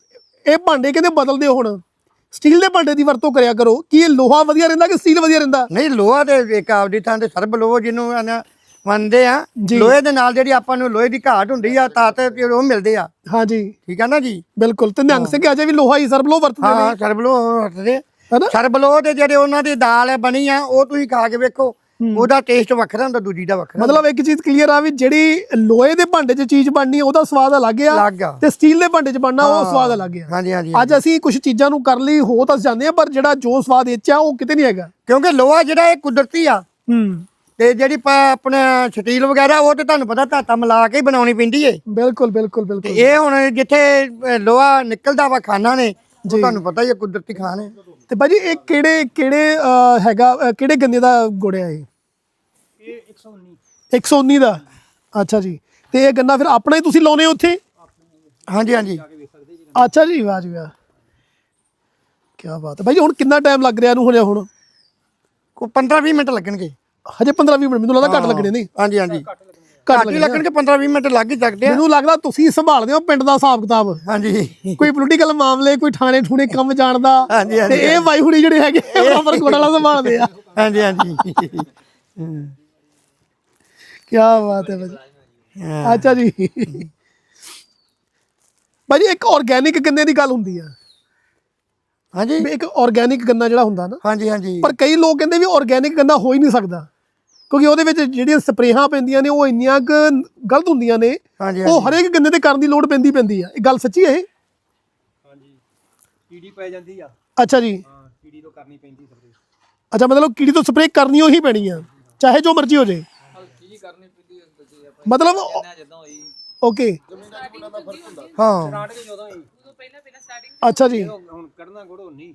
ਇਹ ਭਾਂਡੇ ਕਹਿੰਦੇ ਬਦਲਦੇ ਹੁਣ? ਸਟੀਲ ਦੇ ਭਾਂਡੇ ਦੀ ਵਰਤੋਂ ਕਰਿਆ ਕਰੋ। ਕੀ ਇਹ ਲੋਹਾ ਵਧੀਆ ਰਹਿੰਦਾ ਕਿ ਸਟੀਲ ਵਧੀਆ ਰਹਿੰਦਾ? ਨਹੀਂ ਲੋਹਾ ਤੇ ਇੱਕ ਆਪਦੀ ਥਾਂ ਤੇ ਸਰਬ ਲੋਹ ਜਿਹਨੂੰ ਮੰਨਦੇ ਆ। ਜੀ। ਲੋਹੇ ਦੇ ਨਾਲ ਜਿਹੜੀ ਆਪਾਂ ਨੂੰ ਲੋਹੇ ਦੀ ਘਾਟ ਹੁੰਦੀ ਆ ਤਾਕਤ ਤੇ ਉਹ ਮਿਲਦੇ ਆ। ਹਾਂਜੀ ਠੀਕ ਆ ਨਾ ਜੀ? ਬਿਲਕੁਲ। ਤੇ ਨਿਹੰਗ ਸਿੰਘ ਅਜੇ ਵੀ ਲੋਹਾ ਹੀ ਸਰਬਲੋ ਵਰਤਦੇ ਹਾਂ ਨੇ ਸਰਬਲੋ ਵਰਤਦੇ। ਹੈਨਾ? ਸਰਬਲੋ ਦੇ ਜਿਹੜੇ ਉਹਨਾਂ ਦੀ ਦਾਲ ਹੈ ਬਣੀ ਆ ਉਹ ਤੁਸੀਂ ਖਾ ਕੇ ਵੇਖੋ। ਉਹਦਾ ਟੇਸਟ ਵੱਖਰਾ ਹੁੰਦਾ ਦੂਜੀ ਦਾ ਵੱਖਰਾ ਮਤਲਬ ਇੱਕ ਚੀਜ਼ ਕਲੀਅਰ ਆ ਵੀ ਜਿਹੜੀ ਲੋਹੇ ਦੇ ਭਾਂਡੇ 'ਚ ਚੀਜ਼ ਬਣਨੀ ਉਹਦਾ ਸਵਾਦ ਅਲੱਗ ਆ। ਤੇ ਸਟੀਲ ਦੇ ਭਾਂਡੇ 'ਚ ਬਣਨਾ ਉਹ ਸਵਾਦ ਅਲੱਗ ਆ। ਹਾਂਜੀ ਹਾਂਜੀ ਅੱਜ ਅਸੀਂ ਕੁਝ ਚੀਜ਼ਾਂ ਨੂੰ ਕਰ ਲਈ ਹੋ ਤਾਂ ਜਾਂਦੇ ਆ ਪਰ ਜਿਹੜਾ ਜੋ ਸਵਾਦ ਇਹ 'ਚ ਆ ਉਹ ਕਿਤੇ ਨਹੀਂ ਹੈਗਾ। ਕਿਉਂਕਿ ਲੋਹਾ ਜਿਹੜਾ ਇਹ ਕੁਦਰਤੀ ਆ। ਹੂੰ। ਤੇ ਜਿਹੜੀ ਪ- ਆਪਣਾ ਸਟੀਲ ਵਗੈਰਾ ਉਹ ਤੇ ਤੁਹਾਨੂੰ ਪਤਾ ਧਾਤਾ ਮਿਲਾ ਕੇ ਹੀ ਬਣਾਉਣੀ ਪੈਂਦੀ ਏ। ਬਿਲਕੁਲ ਬਿਲਕੁਲ ਬਿਲਕੁਲ। ਇਹ ਹੁਣ ਜਿੱਥੇ ਅ, ਲੋਹਾ ਨਿਕਲਦਾ ਵਾ ਖਾਨਾ ਨੇ ਉਹ ਤੁਹਾਨੂੰ ਪਤਾ ਹੀ ਹੈ ਕੁਦਰਤੀ ਖਾਨ ਹੈ ਤੇ ਭਾਜੀ ਇਹ ਕਿਹੜੇ ਕਿਹੜੇ ਅਹ, ਹੈਗਾ ਅਹ, ਕਿਹੜੇ ਗੰਨੇ ਦਾ ਗੁੜ ਆ ਇਹ? ਇਹ 119 119 ਦਾ? ਅੱਛਾ ਜੀ। ਤੇ ਇਹ ਗੰਨਾ ਫਿਰ ਆਪਣਾ ਹੀ ਤੁਸੀਂ ਲਾਉਨੇ ਹੋ ਉੱਥੇ? ਹਾਂਜੀ ਹਾਂਜੀ। ਅੱਛਾ ਜੀ ਵਾਹ ਜੀ ਵਾਹ। ਕੀ ਬਾਤ ਹੈ। ਭਾਈ ਹੁਣ ਕਿੰਨਾ ਟਾਈਮ ਲੱਗ ਰਿਹਾ ਇਹਨੂੰ ਹੁਣ? ਕੋ 15 20 ਮਿੰਟ ਲੱਗਣਗੇ। ਹਜੇ 15 20 ਮਿੰਟ ਮੈਨੂੰ ਲੱਗਦਾ ਘੱਟ ਲੱਗਣੇ ਨੇ। ਹਾਂਜੀ ਹਾਂਜੀ। ਘੱਟ ਹੀ ਲੱਗਣੇ ਲੱਗਣਗੇ 15 20 ਮਿੰਟ ਲੱਗ ਹੀ ਸਕਦੇ ਆ। ਮੈਨੂੰ ਲੱਗਦਾ ਤੁਸੀਂ ਸੰਭਾਲਦੇ ਹੋ ਪਿੰਡ ਦਾ ਹਿਸਾਬ ਕਿਤਾਬ। ਹਾਂਜੀ। ਕੋਈ ਪੋਲੀਟੀਕਲ ਮਾਮਲੇ ਕੋਈ ਥਾਣੇ ਠੂਣੇ ਕੰਮ ਜਾਣਦਾ ਹਾਂਜੀ, ਹਾਂਜੀ, ਤੇ ਇਹ ਬਾਈ ਹੁਣੀ ਜਿਹੜੇ ਹੈਗੇ ਬਰਾਬਰ ਕੋਲ ਵਾਲਾ ਸੰਭਾਲਦੇ ਆ। ਹਾਂਜੀ ਹਾਂਜੀ। ਕੀ ਬਾਤ ਹੈ ਭਾਜੀ। ਅੱਛਾ ਜੀ। ਭਾਜੀ ਇੱਕ ਆਰਗੇਨਿਕ ਗੰਨੇ ਦੀ ਗੱਲ ਹੁੰਦੀ ਆ। ਹਾਂਜੀ। ਇੱਕ ਆਰਗੇਨਿਕ ਗੰਨਾ ਜਿਹੜਾ ਹੁੰਦਾ ਨਾ ਹਾਂਜੀ ਹਾਂਜੀ। ਪਰ ਕਈ ਲੋਕ ਕਹਿੰਦੇ ਵੀ ਆਰਗੇਨਿਕ ਗੰਨਾ ਹੋ ਹੀ ਨਹੀਂ ਸਕਦਾ। ਕਿਉਂਕਿ ਉਹਦੇ ਵਿੱਚ ਜਿਹੜੀਆਂ ਸਪਰੇਹਾਂ ਪੈਂਦੀਆਂ ਨੇ ਉਹ ਇੰਨੀਆਂ ਕੁ ਗਲਤ ਹੁੰਦੀਆਂ ਨੇ ਉਹ ਹਰੇਕ ਗੰਨੇ ਤੇ ਕਰਨ ਦੀ ਲੋੜ ਪੈਂਦੀ ਪੈਂਦੀ ਆ। ਇਹ ਗੱਲ ਸੱਚੀ ਹੈ ਇਹ? ਹਾਂਜੀ। ਕੀੜੀ ਪੈ ਜਾਂਦੀ ਆ। ਅੱਛਾ ਜੀ। ਹਾਂ ਕੀੜੀ ਤੋਂ ਕਰਨੀ ਪੈਂਦੀ ਸਪਰੇ ਅੱਛਾ ਮਤਲਬ ਕੀੜੀ ਤੋਂ ਸਪਰੇਅ ਕਰਨੀ ਉਹੀ ਪੈਣੀ ਆ। ਚਾਹੇ ਜੋ ਮਰਜ਼ੀ ਹੋ ਜੇ। ਮਤਲਬ ਓਕੇ। ਹਾਂ। ਸਟਾਰਟ ਕੇ ਜਦੋਂ ਹੀ ਅੱਛਾ ਜੀ। ਹੁਣ ਕੱਢਣਾ ਗੁੜੋ ਨਹੀਂ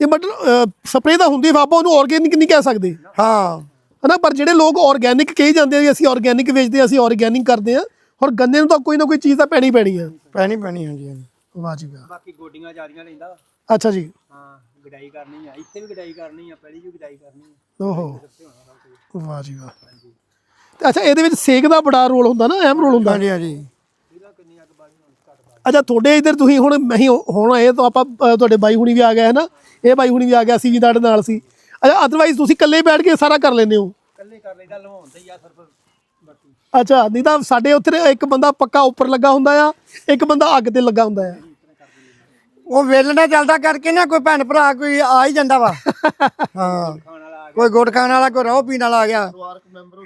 ਇਹ ਮਤਲਬ ਸਪਰੇਅ ਤਾਂ ਹੁੰਦੀ ਆਪਾਂ ਉਹਨੂੰ ਆਰਗੇਨਿਕ ਨਹੀਂ ਕਹਿ ਸਕਦੇ। ਹਾਂ। ਹਨਾ? ਪਰ ਜਿਹੜੇ ਲੋਕ ਆਰਗੇਨਿਕ ਕਹੀ ਜਾਂਦੇ ਆ ਵੀ ਅਸੀਂ ਆਰਗੇਨਿਕ ਵੇਚਦੇ ਆ ਅਸੀਂ ਆਰਗੇਨਿਕ ਕਰਦੇ ਆ ਔਰ ਗੰਨੇ ਨੂੰ ਤਾਂ ਕੋਈ ਨਾ ਕੋਈ ਚੀਜ਼ ਤਾਂ ਪੈਣੀ ਪੈਣੀ ਆ। ਪੈਣੀ ਪੈਣੀ ਹਾਂਜੀ ਹਾਂਜੀ। ਵਾਹ ਜੀ ਵਾਹ। ਬਾਕੀ ਗੋਡੀਆਂ ਜਾਰੀਆਂ ਲੈਂਦਾ ਅੱਛਾ ਜੀ। ਹਾਂ ਗਡਾਈ ਕਰਨੀ ਆ ਇੱਥੇ ਵੀ ਗਡਾਈ ਕਰਨੀ ਆ ਪਹਿਲੀ ਵੀ ਗਡਾਈ ਕਰਨੀ ਆ। ਓਹੋ। ਵਾਹ ਜੀ ਵਾਹ। ਤੇ ਅੱਛਾ ਇਹਦੇ ਵਿੱਚ ਸੇਕ ਦਾ ਬੜਾ ਰੋਲ ਹੁੰਦਾ ਨਾ ਅਹਿਮ ਰੋਲ ਹੁੰਦਾ। ਹਾਂਜੀ ਹਾਂਜੀ। ਅੱਛਾ ਤੁਹਾਡੇ ਇਧਰ ਤੁਸੀਂ ਹੁਣ ਨਹੀਂ ਹੁਣ ਆਏ ਤਾਂ ਆਪਾਂ ਅ, ਤੁਹਾਡੇ ਬਾਈ ਹੁਣੀ ਵੀ ਆ ਗਏ ਹੈ ਨਾ ਇਹ ਬਾਈ ਹੁਣੀ ਵੀ ਆ ਗਿਆ ਸੀ ਵੀ ਤੁਹਾਡੇ ਨਾਲ ਸੀ। ਅੱਛਾ ਅਦਰਵਾਈਜ਼ ਤੁਸੀਂ ਇਕੱਲੇ ਬੈਠ ਕੇ ਸਾਰਾ ਕਰ ਲੈਂਦੇ ਹੋ। ਇਕੱਲੇ ਕਰ ਲੈਂਦਾ ਲਵਾਉਂਦਾ ਹੀ ਆ ਸਿਰਫ ਬਾਕੀ। ਅੱਛਾ ਨਹੀਂ ਤਾਂ ਸਾਡੇ ਉੱਥੇ ਇੱਕ ਬੰਦਾ ਪੱਕਾ ਉੱਪਰ ਲੱਗਾ ਹੁੰਦਾ ਆ ਇੱਕ ਬੰਦਾ ਅੱਗ ਤੇ ਲੱਗਾ ਹੁੰਦਾ ਆ। ਉਹ ਵੇਲਣਾ ਚੱਲਦਾ ਕਰਕੇ ਨਾ ਕੋਈ ਭੈਣ ਭਰਾ ਕੋਈ ਆ ਹੀ ਜਾਂਦਾ ਵਾ। ਹਾਂ ਕੋਈ ਗੁੜ ਖਾਣ ਵਾਲਾ ਕੋਈ ਰੋਹ ਪੀਣ ਵਾਲਾ ਆ ਗਿਆ।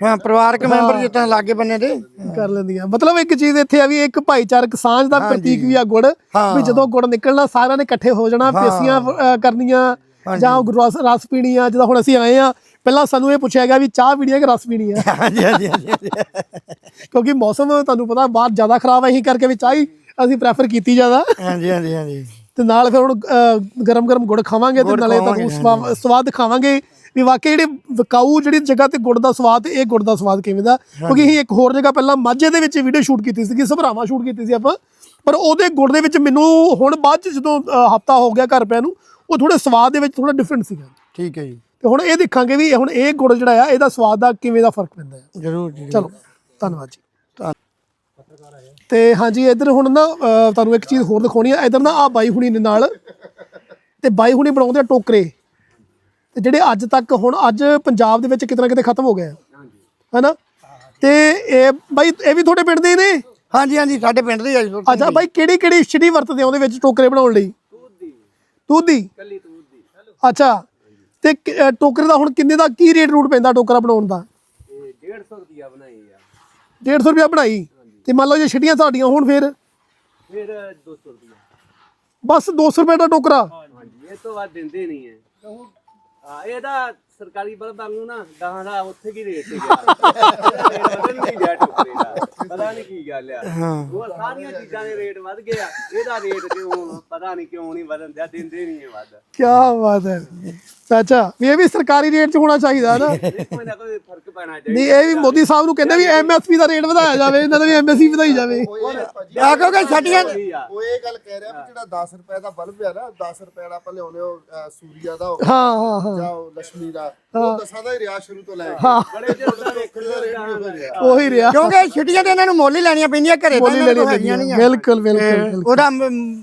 ਹਾਂ ਪਰਿਵਾਰਕ ਮੈਂਬਰ ਜਿੱਦਾਂ ਲਾਗੇ ਬੰਨੇ ਦੇ। ਕਰ ਲੈਂਦੀਆਂ। ਮਤਲਬ ਇੱਕ ਚੀਜ਼ ਇੱਥੇ ਆ ਵੀ ਇੱਕ ਭਾਈਚਾਰਕ ਸਾਂਝ ਦਾ ਪ੍ਰਤੀਕ ਵੀ ਆ ਗੁੜ ਵੀ ਜਦੋਂ ਗੁੜ ਨਿਕਲਣਾ ਸਾਰਿਆਂ ਨੇ ਇਕੱਠੇ ਹੋ ਜਾਣਾ ਪੇਸੀਆਂ ਕਰਨੀਆਂ। ਜਾਂ ਗੁਰ ਰਸ ਰਸ ਪੀਣੀ ਆ ਜਦੋਂ ਹੁਣ ਅਸੀਂ ਆਏ ਆ ਪਹਿਲਾਂ ਸਾਨੂੰ ਇਹ ਪੁੱਛਿਆ ਗਿਆ ਵੀ ਚਾਹ ਪੀਣੀ ਆ ਕਿ ਰਸ ਪੀਣੀ ਆ ਹਾਂਜੀ ਹਾਂਜੀ ਕਿਉਂਕਿ ਮੌਸਮ ਤੁਹਾਨੂੰ ਪਤਾ ਬਾਹਰ ਜ਼ਿਆਦਾ ਖਰਾਬ ਹੈ ਇਹੀ ਕਰਕੇ ਵੀ ਚਾਹ ਹੀ ਅਸੀਂ ਪ੍ਰੈਫਰ ਕੀਤੀ ਜ਼ਿਆਦਾ। ਹਾਂਜੀ ਹਾਂਜੀ ਹਾਂਜੀ। ਤੇ ਨਾਲ ਫਿਰ ਹੁਣ ਗਰਮ ਗਰਮ ਗੁੜ ਖਾਵਾਂਗੇ ਤੇ ਨਾਲੇ ਤੁਹਾਨੂੰ ਸਵਾ- ਸਵਾਦ ਦਿਖਾਵਾਂਗੇ ਵੀ ਵਾਕਈ ਜਿਹੜੇ ਵਿਕਾਊ ਜਿਹੜੀ ਜਗ੍ਹਾ ਤੇ ਗੁੜ ਦਾ ਸਵਾਦ ਇਹ ਗੁੜ ਦਾ ਸਵਾਦ ਕਿਵੇਂ ਦਾ। ਕਿਉਂਕਿ ਅਸੀਂ ਇੱਕ ਹੋਰ ਜਗ੍ਹਾ ਪਹਿਲਾਂ ਮਾਝੇ ਦੇ ਵਿੱਚ ਵੀਡੀਓ ਸ਼ੂਟ ਕੀਤੀ ਸੀ ਸਭਰਾਵਾਂ ਸ਼ੂਟ ਕੀਤੀ ਸੀ ਆਪਾਂ। ਪਰ ਉਹਦੇ ਗੁੜ ਦੇ ਵਿੱਚ ਮੈਨੂੰ ਹੁਣ ਬਾਅਦ ਚ ਜਦੋਂ ਹਫਤਾ ਹੋ ਗਿਆ ਘਰ ਪਿਆ ਨੂੰ ਉਹ ਥੋੜੇ ਸਵਾਦ ਦੇ ਵਿੱਚ ਥੋੜਾ ਡਿਫਰੈਂਟ ਸੀਗਾ। ਠੀਕ ਹੈ ਜੀ। ਤੇ ਹੁਣ ਇਹ ਦੇਖਾਂਗੇ ਵੀ ਹੁਣ ਇਹ ਗੁੜ ਜਿਹੜਾ ਆ ਇਹਦਾ ਸਵਾਦ ਦਾ ਕਿਵੇਂ ਦਾ ਫ਼ਰਕ ਪੈਂਦਾ ਹੈ ਜ਼ਰੂਰ ਜੀ ਚਲੋ ਧੰਨਵਾਦ ਜੀ। ਤੇ ਹਾਂਜੀ ਇੱਧਰ ਹੁਣ ਨਾ ਤੁਹਾਨੂੰ ਇੱਕ ਚੀਜ਼ ਹੋਰ ਦਿਖਾਉਣੀ ਆ। ਇੱਧਰ ਨਾ ਆ ਬਾਈ ਹੁਣੀ ਦੇ ਨਾਲ ਤੇ ਬਾਈ ਹੁਣੀ ਬਣਾਉਂਦੇ ਆ ਟੋਕਰੇ। ਤੇ ਜਿਹੜੇ ਅੱਜ ਤੱਕ ਹੁਣ ਅੱਜ ਪੰਜਾਬ ਦੇ ਵਿੱਚ ਕਿਤੇ ਨਾ ਕਿਤੇ ਖਤਮ ਹੋ ਗਏ ਹੈਨਾ? ਤੇ ਇਹ ਬਾਈ ਇਹ ਵੀ ਤੁਹਾਡੇ ਪਿੰਡ ਦੇ ਨੇ? ਹਾਂਜੀ ਹਾਂਜੀ ਸਾਡੇ ਪਿੰਡ ਦੇ ਅੱਛਾ ਬਾਈ ਕਿਹੜੀ ਕਿਹੜੀ ਛਿੜੀ ਵਰਤਦੇ ਆ ਉਹਦੇ ਵਿੱਚ ਟੋਕਰੇ ਬਣਾਉਣ ਲਈ? ਦੁੱਧ ਦੀ? ਕੱਲੀ ਤੂੰ ਦੀ। ਅੱਛਾ। ਤੇ ਕਿ- ਟੋਕਰੇ ਦਾ ਹੁਣ ਕਿੰਨੇ ਦਾ ਕੀ ਰੇਟ ਰੂਟ ਪੈਂਦਾ ਟੋਕਰਾ ਬਣਾਉਣ ਦਾ? ਇਹ 150 ਰੁਪਿਆ ਬਣਾਈ ਆ। 150 ਰੁਪਇਆ ਬਣਾਈ? ਤੇ ਮੰਨ ਲਓ ਜੇ ਛਿੜੀਆਂ ਤੁਹਾਡੀਆਂ ਹੋਣ ਫਿਰ? ਫਿਰ 200 ਰੁਪਿਆ ਬਸ 200 ਰੁਪਏ ਦਾ ਟੋਕਰਾ? ਹਾਂਜੀ ਇਹ ਤੋਂ ਵੱਧ ਦਿੰਦੇ ਨਹੀਂ ਹੈ। ਹਾਂ ਇਹਦਾ ਸਰਕਾਰੀ ਬਲਬਾਂ ਨੂੰ ਨਾ ਗਾਹਾਂ ਦਾ ਉੱਥੇ ਕੀ ਰੇਟ ਤੇ ਗਿਆ ਬਦਲ ਨਹੀਂ ਗਿਆ ਟੋਕਰੇ ਦਾ ਪਤਾ ਨਹੀਂ ਕੀ ਗੱਲ ਆ। ਉਹ ਸਾਰੀਆਂ ਚੀਜ਼ਾਂ ਦੇ ਰੇਟ ਵੱਧ ਗਏ ਆ। ਇਹਦਾ ਰੇਟ ਕਿਉਂ ਪਤਾ ਨਹੀਂ ਕਿਉਂ ਨਹੀਂ ਵਧਣ ਦਿਆ ਦਿੰਦੇ ਨਹੀਂ ਇਹ ਵੱਧ। ਕੀ ਬਾਤ ਹੈ। ਅੱਛਾ ਵੀ ਇਹ ਵੀ ਸਰਕਾਰੀ ਰੇਟ 'ਚ ਹੋਣਾ ਚਾਹੀਦਾ ਨਾ। ਕੋਈ ਨਾ ਕੋਈ ਫ਼ਰਕ ਪੈਣਾ ਚਾਹੀਦਾ। ਨਹੀਂ ਇਹ ਵੀ ਮੋਦੀ ਸਾਹਿਬ ਨੂੰ ਕਹਿੰਦੇ ਵੀ ਐਮਐਸਪੀ ਦਾ ਰੇਟ ਵਧਾਇਆ ਜਾਵੇ ਇਹਨਾਂ ਦਾ ਵੀ ਐਮਐਸਪੀ ਵਧਾਈ ਜਾਵੇ। ਆ ਕਿਉਂਕਿ ਛੱਡੀਆਂ? ਉਹੀ ਇਹ ਗੱਲ ਕਹਿ ਰਿਹਾ ਵੀ ਜਿਹੜਾ 10 ਰੁਪਏ ਦਾ ਬਲਬ ਆ ਨਾ 10 ਰੁਪਏ ਦਾ ਆਪਾਂ ਲਿਆਉਨੇ ਉਹ ਅਹ, ਸੂਰੀਆ ਦਾ ਹਾਂ ਹਾਂ ਹਾਂ। ਜਾਂ ਲక్ష్ਮੀ ਦਾ ਉਹ ਦਸਾਂ ਦਾ ਹੀ ਰਿਆ ਸ਼ੁਰੂ ਤੋਂ ਲੈ ਕੇ। ਬੜੇ ਚਿਰ ਦਾ ਵੇਖਣ ਉਹੀ ਰਿਹਾ। ਕਿਉਂਕਿ ਛੁੱਟੀਆਂ ਤੇ ਇਹਨਾਂ ਨੂੰ ਮੁੱਲ ਹੀ ਲੈਣੀਆਂ ਪੈਂਦੀਆਂ ਘਰੇ ਤਾਂ ਬੋਲੀ ਇਹਨਾਂ ਲੈਣੀ ਕੋਲ ਹੈਗੀਆਂ ਪੈਂਦੀ ਨਹੀਂ ਹੈ। ਬਿਲਕੁਲ ਬਿਲਕੁਲ ਬਿਲਕੁਲ। ਉਹਦਾ ਮ-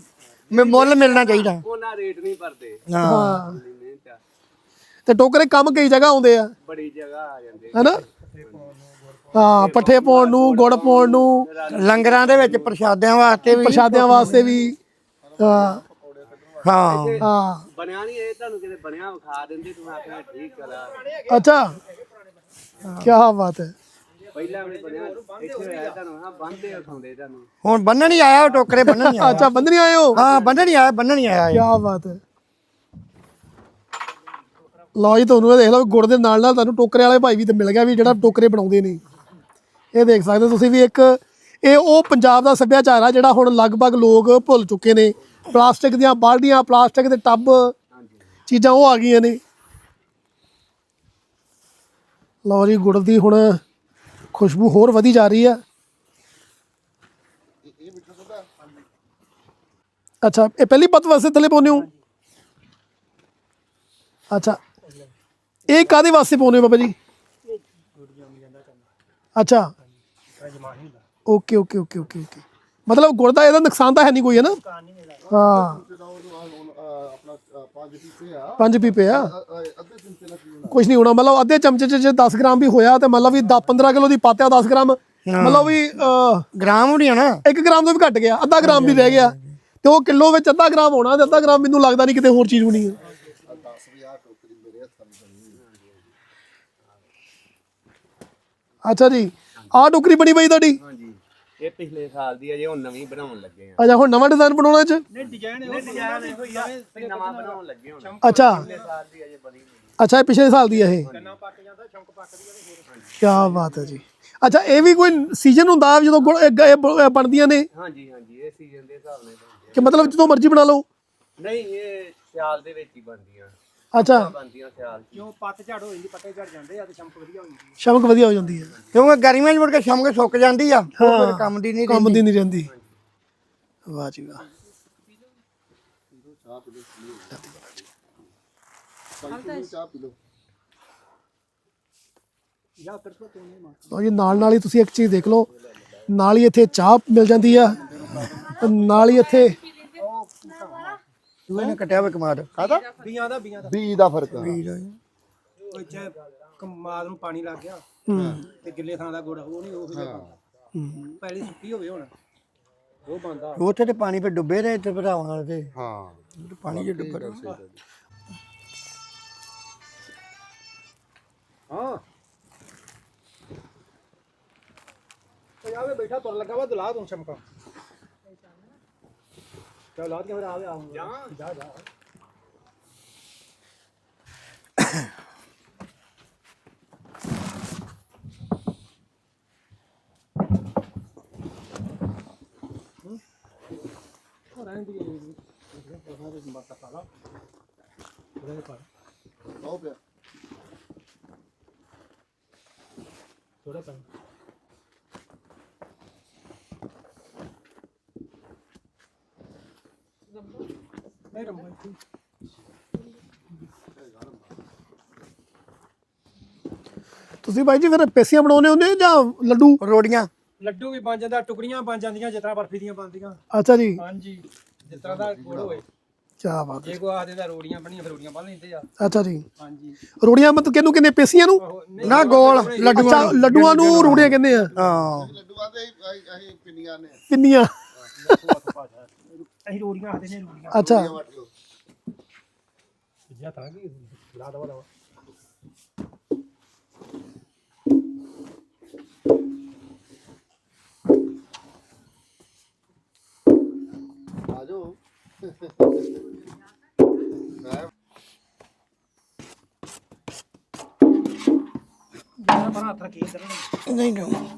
ਮ- ਮੁੱਲ ਮਿਲਣਾ ਚਾਹੀਦਾ। ਉਹਨਾਂ ਰੇਟ ਨਹੀਂ ਭਰਦੇ। ਹਾਂ। ਹਾਂ। ਮਿਹਨਤ ਆ। ਤੇ ਟੋਕਰੇ ਕੰਮ ਕਈ ਜਗ੍ਹਾ ਆਉਂਦੇ ਆ। ਬੜੀ ਜਗ੍ਹਾ ਆ ਜਾਂਦੇ। ਹਨਾ? ਹਾਂ ਪੱਠੇ ਪਾਉਣ ਨੂੰ ਗੁੜ ਪਾਉਣ ਨੂੰ। ਲੰਗਰਾਂ ਦੇ ਵਿੱਚ ਪ੍ਰਸ਼ਾਦਿਆਂ ਵਾਸਤੇ ਵੀ। ਪ੍ਰਸ਼ਾਦਿਆਂ ਵਾਸਤੇ ਵੀ। ਹਾਂ। ਹਾਂ। ਹਾਂ। ਬਣਿਆ ਨਹੀਂ ਇਹ ਤੁਹਾਨੂੰ ਕਿਤੇ ਬਣਿਆ ਵਿਖਾ ਦਿੰਦੇ ਤੂੰ ਆਖਿਆ ਠੀਕ ਕਰਾ ਅੱਛਾ। ਕੀ ਬਾਤ ਹੈ। ਪਹਿਲਾਂ ਵੀ ਬਣਿਆ ਇੱਥੇ ਹੋਇਆ ਤੁਹਾਨੂੰ ਹਾਂ ਬੰਦੇ ਉਠਾਉਂਦੇ ਤੁਹਾਨੂੰ। ਹੁਣ ਬੰਨਣ ਹੀ ਆਇਆ ਉਹ ਟੋਕਰੇ ਬੰਨਣ ਹੀ ਆਇਆ। ਅੱਛਾ ਬੰਦਨੀ ਆਏ ਹੋ? ਹਾਂ ਬੰਨਣ ਹੀ ਆਇਆ ਬੰਨਣ ਹੀ ਆਇਆ ਇਹ। ਕੀ ਬਾਤ ਹੈ। ਲਓ ਜੀ ਤੁਹਾਨੂੰ ਇਹ ਦੇਖ ਲਓ ਵੀ ਗੁੜ ਦੇ ਨਾਲ ਨਾਲ ਤੁਹਾਨੂੰ ਟੋਕਰੇ ਵਾਲੇ ਭਾਈ ਵੀ ਤੇ ਮਿਲ ਗਿਆ ਵੀ ਜਿਹੜਾ ਟੋਕਰੇ ਬਣਾਉਂਦੇ ਨੇ। ਇਹ ਦੇਖ ਸਕਦੇ ਹੋ ਤੁਸੀਂ ਵੀ ਇੱਕ ਇਹ ਉਹ ਪੰਜਾਬ ਦਾ ਸੱਭਿਆਚਾਰ ਆ ਜਿਹੜਾ ਹੁਣ ਲਗਭਗ ਲੋਕ ਭੁੱਲ ਚੁੱਕੇ ਨੇ। ਪਲਾਸਟਿਕ ਦੀਆਂ ਬਾਲਟੀਆਂ, ਪਲਾਸਟਿਕ ਦੇ ਟੱਬ, ਚੀਜ਼ਾਂ ਉਹ ਆ ਗਈਆਂ ਨੇ। ਲਓ ਜੀ, ਗੁੜ ਦੀ ਹੁਣ ਖੁਸ਼ਬੂ ਹੋਰ ਵਧੀ ਜਾ ਰਹੀ ਆ ਅੱਛਾ, ਇਹ ਪਹਿਲੀ ਪੱਤ ਵਾਸਤੇ ਥੱਲੇ ਪਾਉਂਦੇ ਹੋ? ਅੱਛਾ, ਇਹ ਕਾਦੇ ਵਾਸਤੇ ਪਾਉਂਦੇ ਹੋ ਬਾਬਾ ਜੀ? ਅੱਛਾ। Okay okay okay okay okay. ਮਤਲਬ ਗੁੜ ਦਾ ਇਹਦਾ ਨੁਕਸਾਨ ਤਾਂ ਹੈ ਨਹੀਂ ਕੋਈ ਹੈ ਨਾ? ਹਾਂ। ਪੰਜ ਆ। ਪੀਪੇ ਆ। ਕੁਝ ਨਹੀਂ ਹੋਣਾ ਮਤਲਬ ਅੱਧੇ ਚਮਚੇ ਚ ਜੇ 10 ਗ੍ਰਾਮ ਵੀ ਹੋਇਆ ਤੇ ਮਤਲਬ ਵੀ 10 15 ਕਿਲੋ ਦੀ ਪਾਤਿਆ 10 ਗ੍ਰਾਮ ਮਤਲਬ ਵੀ ਗ੍ਰਾਮ ਹੋਣੀ। ਆ ਨਾ 1 ਗ੍ਰਾਮ ਤੋਂ ਵੀ ਘਟ ਗਿਆ ਅੱਧਾ ਗ੍ਰਾਮ ਵੀ ਰਹਿ ਗਿਆ। ਤੇ ਉਹ ਕਿਲੋ ਵਿੱਚ ਅੱਧਾ ਗ੍ਰਾਮ ਹੋਣਾ ਤੇ ਅੱਧਾ ਗ੍ਰਾਮ ਮੈਨੂੰ ਲੱਗਦਾ ਨਹੀਂ ਕਿਤੇ ਹੋਰ ਚੀਜ਼ ਹੋਣੀ ਹੈ। 10 ਵੀ ਆ ਟੋਕਰੀ ਮੇਰੇ ਹੱਥਾਂ ਵਿੱਚ ਬਣੀ ਅੱਛਾ ਜੀ ਆਹ ਟੋਕਰੀ ਬਣੀ ਪਈ ਤੁਹਾਡੀ? ਇਹ ਪਿਛਲੇ ਸਾਲ ਦੀ ਹੈ ਜੇ ਹੁਣ ਨਵੀਂ ਬਣਾਉਣ ਲੱਗੇ ਆ। ਅੱਛਾ ਹੁਣ ਨਵਾਂ ਡਿਜ਼ਾਈਨ ਬਣਾਉਣਾ ਚ ਡਿਜ਼ਾਈਨ ਹੋਈ ਆ ਤੇ ਨਵਾਂ ਬਣਾਉਣ ਲੱਗੇ। ਹੁਣ। ਅੱਛਾ। ਸਾਲ ਦੀ ਅਜੇ ਬਣੀ ਨਹੀਂ ਅੱਛਾ ਇਹ ਪਿਛਲੇ ਸਾਲ ਦੀ ਹੈ ਇਹ? ਕੀ। ਬਾਤ ਹੈ ਜੀ। ਅੱਛਾ ਇਹ ਵੀ ਕੋਈ ਸੀਜ਼ਨ ਹੁੰਦਾ ਜਦੋਂ ਗੁੜ- ਇਹ ਇਹ ਇਹ ਬਣਦੀਆਂ ਨੇ? ਹਾਂਜੀ ਹਾਂਜੀ ਇਹ ਸੀਜ਼ਨ ਦੇ ਹਿਸਾਬ ਨਾਲ ਬਣਦੇ ਕਿ ਮਤਲਬ ਜਦੋਂ ਮਰਜ਼ੀ ਬਣਾ ਲਓ। ਨਹੀਂ ਇਹ ਸਿਆਲ ਦੇ ਵਿੱਚ ਹੀ ਬਣਦੀਆਂ ਅੱਛਾ। ਬਣਦੀਆਂ ਸਿਆਲ 'ਚ ਕਿਉਂ ਪੱਤ ਝੜ ਹੋ ਜਾਂਦੀ ਪੱਤੇ ਝੜ ਜਾਂਦੇ ਆ ਤੇ ਚਮਕ ਵਧੀਆ ਹੋ ਜਾਂਦੀ ਸ਼ਮਕ ਵਧੀਆ ਹੋ ਜਾਂਦੀ ਹੈ ਕਿਉਂਕਿ ਗਰਮੀਆਂ 'ਚ ਮੁੜ ਕੇ ਸ਼ਮ ਕੇ ਸੁੱਕ ਜਾਂਦੀ ਆ ਉਹ ਫਿਰ ਕੰਮ ਦੀ ਨਹੀਂ ਕੰਮ ਦੀ ਨਹੀਂ ਰਹਿੰਦੀ। ਵਾਹ ਜੀ ਵਾਹ। ਚਾਹ ਪੀ ਲਓ ਲਓ ਜੀ ਨਾਲ ਨਾਲ ਹੀ ਤੁਸੀਂ ਇੱਕ ਚੀਜ਼ ਦੇਖ ਲਓ। ਨਾਲ ਹੀ ਇੱਥੇ ਚਾਹ ਮਿਲ ਜਾਂਦੀ ਆ। ਤੇ ਨਾਲ ਹੀ ਇੱਥੇ ਤੂੰ ਇਹਨੇ ਕੱਟਿਆ ਵੇ ਕਮਾਦ। ਕਾਹਦਾ? ਬੀਆਂ ਦਾ ਬੀਆਂ ਦਾ। ਬੀ ਦਾ ਫ਼ਰਕ। ਆ ਉਹ ਇੱਥੇ ਕਮਾਦ ਨੂੰ ਪਾਣੀ ਲੱਗ ਗਿਆ ਤੇ ਗਿੱਲੇ ਥਾਂ ਦਾ ਗੁੜ ਉਹ ਨਹੀਂ ਉਹ ਜਿਹਾ ਬਣਦਾ ਪਹਿਲੀ ਸੁੱਕੀ ਹੋਵੇ ਹੁਣ। ਉਹ ਬੰਦਾ ਉੱਥੇ ਤੇ ਪਾਣੀ ਫੇ ਡੁੱਬੇ ਰਹੇ ਤੇ ਭਰਾਵਾਂ ਵਾਲੇ ਤੇ। ਹਾਂ। ਪਾਣੀ 'ਚ ਡੁੱਬੇ ਰਹੇ। ਹਾਂ। ਉਹ ਆਵੇ ਬੈਠਾ ਤੁਰ ਲੱਗਾ ਵਾ ਦੁਲਾ ਤੂੰ ਚਮਕਾ ਚਲ ਲਾਦ ਕੇ ਫਿਰ ਆਵੇ ਆਉਂਗਾ ਜਾ ਜਾ ਆਓ ਪਿਆ ਥੋੜਾ ਪਾਣੀ ਨਹੀਂ ਇੱਥੇ ਤੁਸੀਂ ਬਾਈ ਜੀ ਫਿਰ ਪੇਸੀਆਂ ਬਣਾਉਨੇ ਹੁੰਦੇ ਹੋ ਜਾਂ ਲੱਡੂ? ਰੋੜੀਆਂ ਲੱਡੂ ਵੀ ਬਣ ਜਾਂਦਾ ਟੁਕੜੀਆਂ ਬਣ ਜਾਂਦੀਆਂ ਜਿਸ ਤਰ੍ਹਾਂ ਬਰਫੀ ਦੀਆਂ ਬਣਦੀਆਂ। ਅੱਛਾ ਜੀ। ਹਾਂਜੀ ਜਿਸ ਤਰ੍ਹਾਂ ਦਾ ਗੁੜ ਹੋਵੇ ਕੀ ਬਾਤ ਜੇ ਕੋ ਆਖਦੇ ਤਾਂ ਰੋੜੀਆਂ ਬਣੀਆਂ ਫਿਰ ਰੋੜੀਆਂ ਬਣ ਲੈਂਦੇ ਆ। ਅੱਛਾ ਜੀ। ਹਾਂਜੀ। ਰੋੜੀਆਂ ਮਤਲਬ ਕਿਹਨੂੰ ਕਹਿੰਦੇ ਪੇਸੀਆਂ ਨੂੰ? ਨਾ ਗੋਲ ਲੱਡੂਆਂ ਅੱਛਾ ਲੱਡੂਆਂ ਨੂੰ ਰੋੜੀਆਂ ਕਹਿੰਦੇ ਆ। ਹਾਂ। ਲੱਡੂਆਂ ਦੇ ਅਸੀਂ- ਪਿੰਨੀਆਂ ਨੇ। ਕਿੰਨੀਆਂ ਅਸੀਂ ਰੋੜੀਆਂ ਆਖਦੇ ਨੇ ਰੋੜੀਆਂ ਅੱਛਾ। ਵੱਟ ਲਓ ਜਾਂ ਤਾਂ ਕੀ ਲਾ ਦਵਾ ਦਵਾ। ਆ ਜਾਓ ਜ਼ਿਆਦਾ ਪਰ ਹੱਥ ਰੱਖੀ ਇਧਰ। ਨੂੰ ਨਹੀਂ ਨਹੀਂ।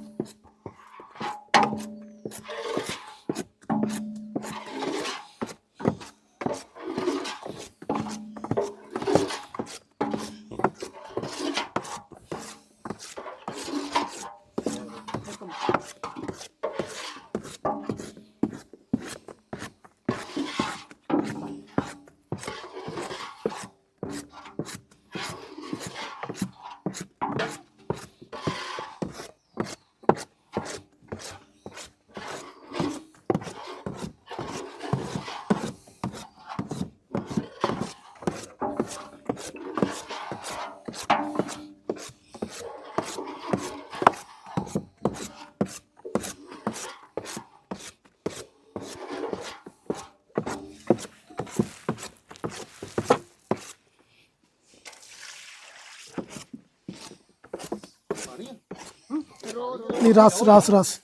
ਰਸ ਰਸ ਰਸ।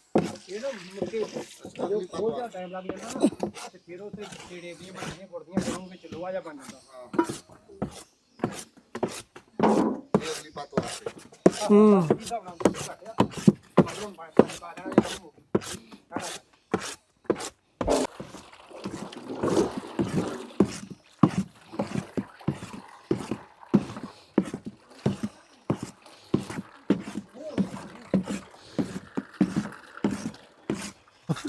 ਟਾਈਮ ਲੱਗ ਜਾਂਦਾ ਨਾ ਤੇ ਫਿਰ ਉੱਥੇ ਛੇੜੇ ਦੀਆਂ ਬਣਦੀਆਂ ਗੁੜਦੀਆਂ ਫਿਰ ਉਹ ਵਿੱਚ ਲੋਹਾ ਜਿਹਾ ਬਣ ਜਾਂਦਾ ਇਹ ਅਗਲੀ ਪੱਤ ਵਾਸਤੇ ਹੂੰ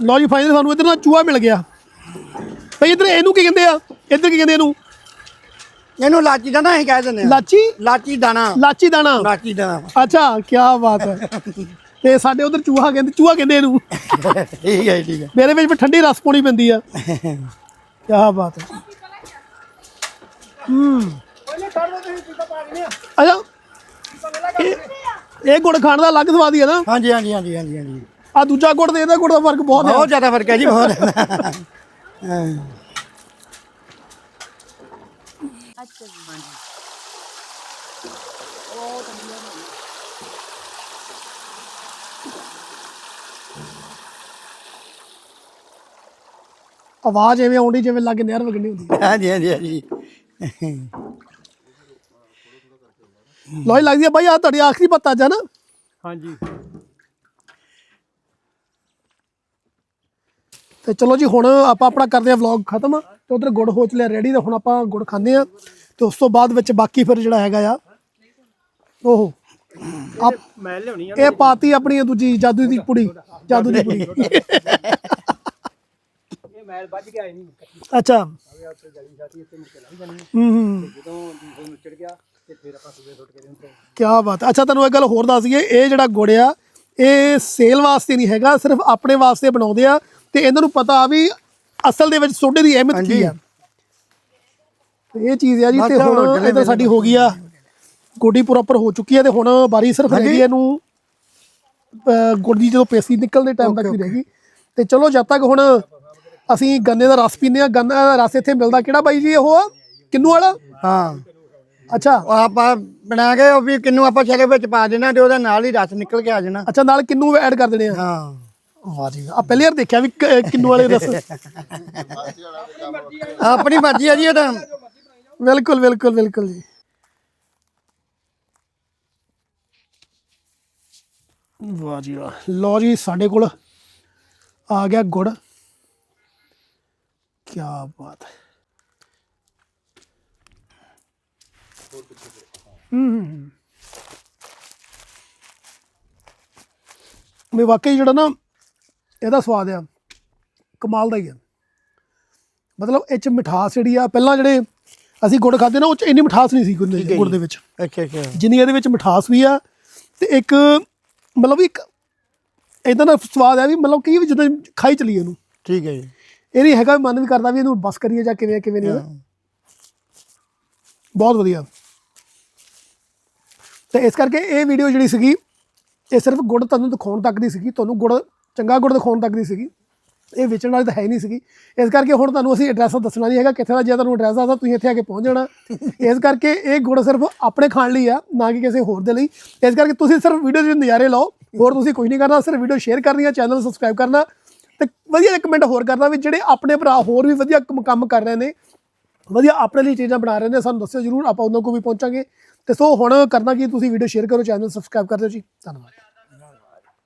ਲਓ ਜੀ ਫਾਈਨਲ ਸਾਨੂੰ ਇੱਧਰ ਨਾ ਚੂਹਾ ਮਿਲ ਗਿਆ। ਭਈ ਇੱਧਰ ਇਹਨੂੰ ਕੀ ਕਹਿੰਦੇ ਆ? ਇੱਧਰ ਕੀ ਕਹਿੰਦੇ ਇਹਨੂੰ? ਇਹਨੂੰ ਲਾਚੀ ਦਾਣਾ ਅਸੀਂ ਕਹਿ ਦਿੰਦੇ ਆ। ਲਾਚੀ? ਲਾਚੀ ਦਾਣਾ। ਲਾਚੀ ਦਾਣਾ। ਲਾਚੀ ਦਾਣਾ। ਅੱਛਾ ਕੀ ਬਾਤ ਹੈ। ਤੇ ਸਾਡੇ ਉਧਰ ਚੂਹਾ ਕਹਿੰਦੇ ਚੂਹਾ ਕਹਿੰਦੇ ਇਹਨੂੰ। ਠੀਕ ਹੈ ਠੀਕ ਹੈ। ਮੇਰੇ ਵਿੱਚ ਵੀ ਠੰਡੀ ਰਸ ਪਾਉਣੀ ਪੈਂਦੀ ਆ। ਕੀ ਬਾਤ ਹੈ। ਹੂੰ। ਅੱਛਾ। ਇਹ- ਇਹ ਗੁੜ ਖਾਣ ਦਾ ਅਲੱਗ ਸਵਾਦ ਹੀ ਹੈ ਨਾ। ਹਾਂਜੀ ਹਾਂਜੀ ਹਾਂਜੀ ਹਾਂਜੀ ਹਾਂਜੀ। ਆ ਦੂਜਾ ਗੁੜ ਤੇ ਇਹਦਾ ਗੁੜ ਦਾ ਫ਼ਰਕ ਬਹੁਤ ਹੈ ਬਹੁਤ ਜ਼ਿਆਦਾ ਫ਼ਰਕ ਹੈ ਜੀ ਬਹੁਤ ਹਾਂ। ਆਵਾਜ਼ ਐਵੇਂ ਆਉਂਦੀ ਜਿਵੇਂ ਲੱਗ ਨਹਿਰ ਵਗਣੀ ਹੁੰਦੀ। ਹਾਂਜੀ ਹਾਂਜੀ ਹਾਂਜੀ। ਲੋਈ ਲੱਗਦੀ ਹੈ ਬਾਈ ਆ ਤੁਹਾਡੀ ਆਖਰੀ ਪੱਤਾ ਨਾ? ਹਾਂਜੀ। ਤੇ ਚਲੋ ਜੀ ਹੁਣ ਆਪਾਂ ਆਪਣਾ ਕਰਦੇ ਆ ਵਲੌਗ ਖਤਮ ਤੇ ਉਧਰ ਗੁੜ ਹੋ ਚਲਿਆ ਰੈਡੀ ਤੇ ਹੁਣ ਆਪਾਂ ਗੁੜ ਖਾਂਦੇ ਆ ਤੇ ਉਸ ਤੋਂ ਬਾਅਦ ਵਿੱਚ ਬਾਕੀ ਫਿਰ ਜਿਹੜਾ ਹੈਗਾ ਆ ਓਹੋ। ਆ ਮੈਂ ਲਿਆਉਣੀ ਆ। ਇਹ ਪਾਤੀ ਆਪਣੀ ਦੂਜੀ ਜਾਦੂ ਦੀ ਪੁੜੀ ਜਾਦੂ ਦੀ ਪੁੜੀ। ਇਹ ਮੈਲ ਵੱਜ ਕੇ ਆਈ ਨਹੀਂ ਅੱਛਾ। ਹੂੰ ਹੂੰ। ਜਦੋਂ ਦੂਸਰੇ ਨੂੰ ਚੜ ਗਿਆ ਤੇ ਫਿਰ ਆਪਾਂ ਸੂਬੇ ਸੁੱਟ ਕੇ ਦੇ ਉੱਤੇ ਕੀ ਬਾਤ ਹੈ। ਅੱਛਾ ਤੁਹਾਨੂੰ ਇੱਕ ਗੱਲ ਹੋਰ ਦੱਸ ਦਈਏ ਇਹ ਜਿਹੜਾ ਗੁੜ ਆ ਇਹ ਸੇਲ ਵਾਸਤੇ ਨਹੀਂ ਹੈਗਾ ਸਿਰਫ ਆਪਣੇ ਵਾਸਤੇ ਬਣਾਉਂਦੇ ਆ ਤੇ ਇਹਨਾਂ ਨੂੰ ਪਤਾ ਆ ਵੀ ਅਸਲ ਦੇ ਵਿੱਚ ਸੋਡੇ ਦੀ ਅਹਿਮੀਅਤ ਕੀ ਆ। ਤੇ ਇਹ ਚੀਜ਼ ਆ ਜੀ ਤੇ ਹੁਣ ਇਧਰ ਸਾਡੀ ਹੋ ਗਈ ਆ। ਗੋਡੀ ਪ੍ਰੋਪਰ ਹੋ ਚੁੱਕੀ ਹੈ ਤੇ ਹੁਣ ਬਾਰੀ ਸਿਰਫ ਰਹਿ ਗਈ ਇਹਨੂੰ ਦੀ ਜਦੋਂ ਪੇਸੀ ਨਿਕਲਦੇ ਟਾਈਮ ਤੱਕ ਹੀ ਰਹਿ ਗਈ। ਤੇ ਚਲੋ ਜਦ ਤੱਕ ਹੁਣ ਅਸੀਂ ਗੰਨੇ ਦਾ ਰਸ ਪੀਂਦੇ ਆ ਗੰਨੇ ਦਾ ਰਸ ਇੱਥੇ ਮਿਲਦਾ ਕਿਹੜਾ ਬਾਈ ਜੀ ਉਹ ਕਿੰਨੂ ਵਾਲਾ? ਹਾਂ। ਅੱਛਾ। ਆਪਾਂ ਬਣਾ ਕੇ ਉਹ ਵੀ ਕਿੰਨੂ ਆਪਾਂ ਛਲੇ ਵਿੱਚ ਪਾ ਦੇਣਾ ਤੇ ਉਹਦੇ ਨਾਲ ਹੀ ਰਸ ਨਿਕਲ ਕੇ ਆ ਜਾਣਾ। ਅੱਛਾ ਨਾਲ ਕਿੰਨੂ ਐਡ ਕਰ ਦੇਣੇ ਆ। ਹਾਂ। ਵਾਹ ਜੀ ਆ ਪਹਿਲੀ ਵਾਰ ਦੇਖਿਆ ਵੀ ਕ- ਕਿੰਨੂ ਵਾਲੇ ਰਸ ਆਪਣੀ ਮਰਜ਼ੀ ਹੈ ਜੀ, ਇਹ ਤਾਂ। ਬਿਲਕੁਲ ਬਿਲਕੁਲ ਬਿਲਕੁਲ ਜੀ। ਵਾਹ ਜੀ ਵਾਹ। ਲੋ ਜੀ, ਸਾਡੇ ਕੋਲ ਆ ਗਿਆ ਗੁੜ। ਕੀ ਬਾਤ ਹੈ। ਹੂੰ ਮੈਂ ਵਾਕਈ ਜਿਹੜਾ ਨਾ ਇਹਦਾ ਸਵਾਦ ਆ। ਕਮਾਲ ਦਾ ਹੀ ਆ। ਮਤਲਬ ਇਹ ਚ ਮਿਠਾਸ ਜਿਹੜੀ ਆ ਪਹਿਲਾਂ ਜਿਹੜੇ ਅਸੀਂ ਗੁੜ ਖਾਦੇ ਨਾ ਉਹ ਚ ਇੰਨੀ ਮਿਠਾਸ ਨਹੀਂ ਸੀ ਗੁੜ ਦੇ ਗੁੜ ਦੇ ਵਿੱਚ। ਅੱਛਾ ਅੱਛਾ। ਜਿੰਨੀ ਇਹਦੇ ਵਿੱਚ ਮਿਠਾਸ ਵੀ ਆ ਤੇ ਇੱਕ ਮਤਲਬ ਇੱਕ ਇਦਾਂ ਦਾ ਸਵਾਦ ਆ ਵੀ ਮਤਲਬ ਕੀ ਵੀ ਜਦੋਂ ਖਾਈ ਚਲੀਏ ਇਹਨੂੰ। ਠੀਕ ਹੈ ਜੀ। ਇਹ ਨਹੀਂ ਹੈਗਾ ਮਨ ਵੀ ਕਰਦਾ ਵੀ ਇਹਨੂੰ ਬਸ ਕਰੀਏ ਜਾਂ ਕਿਵੇਂ ਕਿਵੇਂ ਨਹੀਂ ਬਹੁਤ ਵਧੀਆ। ਤੇ ਇਸ ਕਰਕੇ ਇਹ ਵੀਡੀਓ ਜਿਹੜੀ ਸੀਗੀ ਇਹ ਸਿਰਫ ਗੁੜ ਤੁਹਾਨੂੰ ਦਿਖਾਉਣ ਤੱਕ ਦੀ ਸੀਗੀ ਤੁਹਾਨੂੰ ਗੁੜ ਚੰਗਾ ਗੁੜ ਦਿਖਾਉਣ ਤੱਕ ਦੀ ਸੀਗੀ। ਇਹ ਵੇਚਣ ਵਾਲੀ ਤਾਂ ਹੈ ਨਹੀਂ ਸੀਗੀ। ਇਸ ਕਰਕੇ ਹੁਣ ਤੁਹਾਨੂੰ ਅਸੀਂ ਐਡਰੈਸ ਦੱਸਣਾ ਨਹੀਂ ਹੈਗਾ ਕਿੱਥੇ ਦਾ ਜੇ ਤੁਹਾਨੂੰ ਐਡਰੈਸ ਦੱਸਦਾ, ਤੁਸੀਂ ਇੱਥੇ ਆ ਕੇ ਪਹੁੰਚ ਜਾਣਾ। ਇਸ ਕਰਕੇ ਇਹ ਗੁੜ ਸਿਰਫ ਆਪਣੇ ਖਾਣ ਲਈ ਆ, ਨਾ ਕਿ ਕਿਸੇ ਹੋਰ ਦੇ ਲਈ। ਇਸ ਕਰਕੇ ਤੁਸੀਂ ਸਿਰਫ ਵੀਡੀਓ ਦੇ ਨਜ਼ਾਰੇ ਲਓ। ਹੋਰ ਤੁਸੀਂ ਕੁਝ ਨਹੀਂ ਕਰਨਾ, ਸਿਰਫ ਵੀਡੀਓ ਸ਼ੇਅਰ ਕਰਨੀ ਆ ਚੈਨਲ ਸਬਸਕ੍ਰਾਈਬ ਕਰਨਾ। ਤੇ ਵਧੀਆ ਕਮੈਂਟ ਹੋਰ ਕਰਨਾ ਵੀ ਜਿਹੜੇ ਆਪਣੇ ਭਰਾ ਹੋਰ ਵੀ ਵਧੀਆ ਕੰਮ ਕੰਮ ਕਰ ਰਹੇ ਨੇ, ਵਧੀਆ ਆਪਣੇ ਲਈ ਚੀਜ਼ਾਂ ਬਣਾ ਰਹੇ ਨੇ, ਸਾਨੂੰ ਦੱਸਿਓ ਜਰੂਰ, ਆਪਾਂ ਉਹਨਾਂ ਕੋਲ ਵੀ ਪਹੁੰਚਾਂਗੇ। ਤੇ ਸੋ ਹੁਣ ਕਰਨਾ ਕੀ, ਤੁਸੀਂ ਵੀਡੀਓ ਸ਼ੇਅਰ ਕਰੋ ਚੈਨਲ ਸਬਸਕ੍ਰਾਈਬ ਕਰ ਦਿਓ ਜੀ। ਧੰਨਵਾਦ।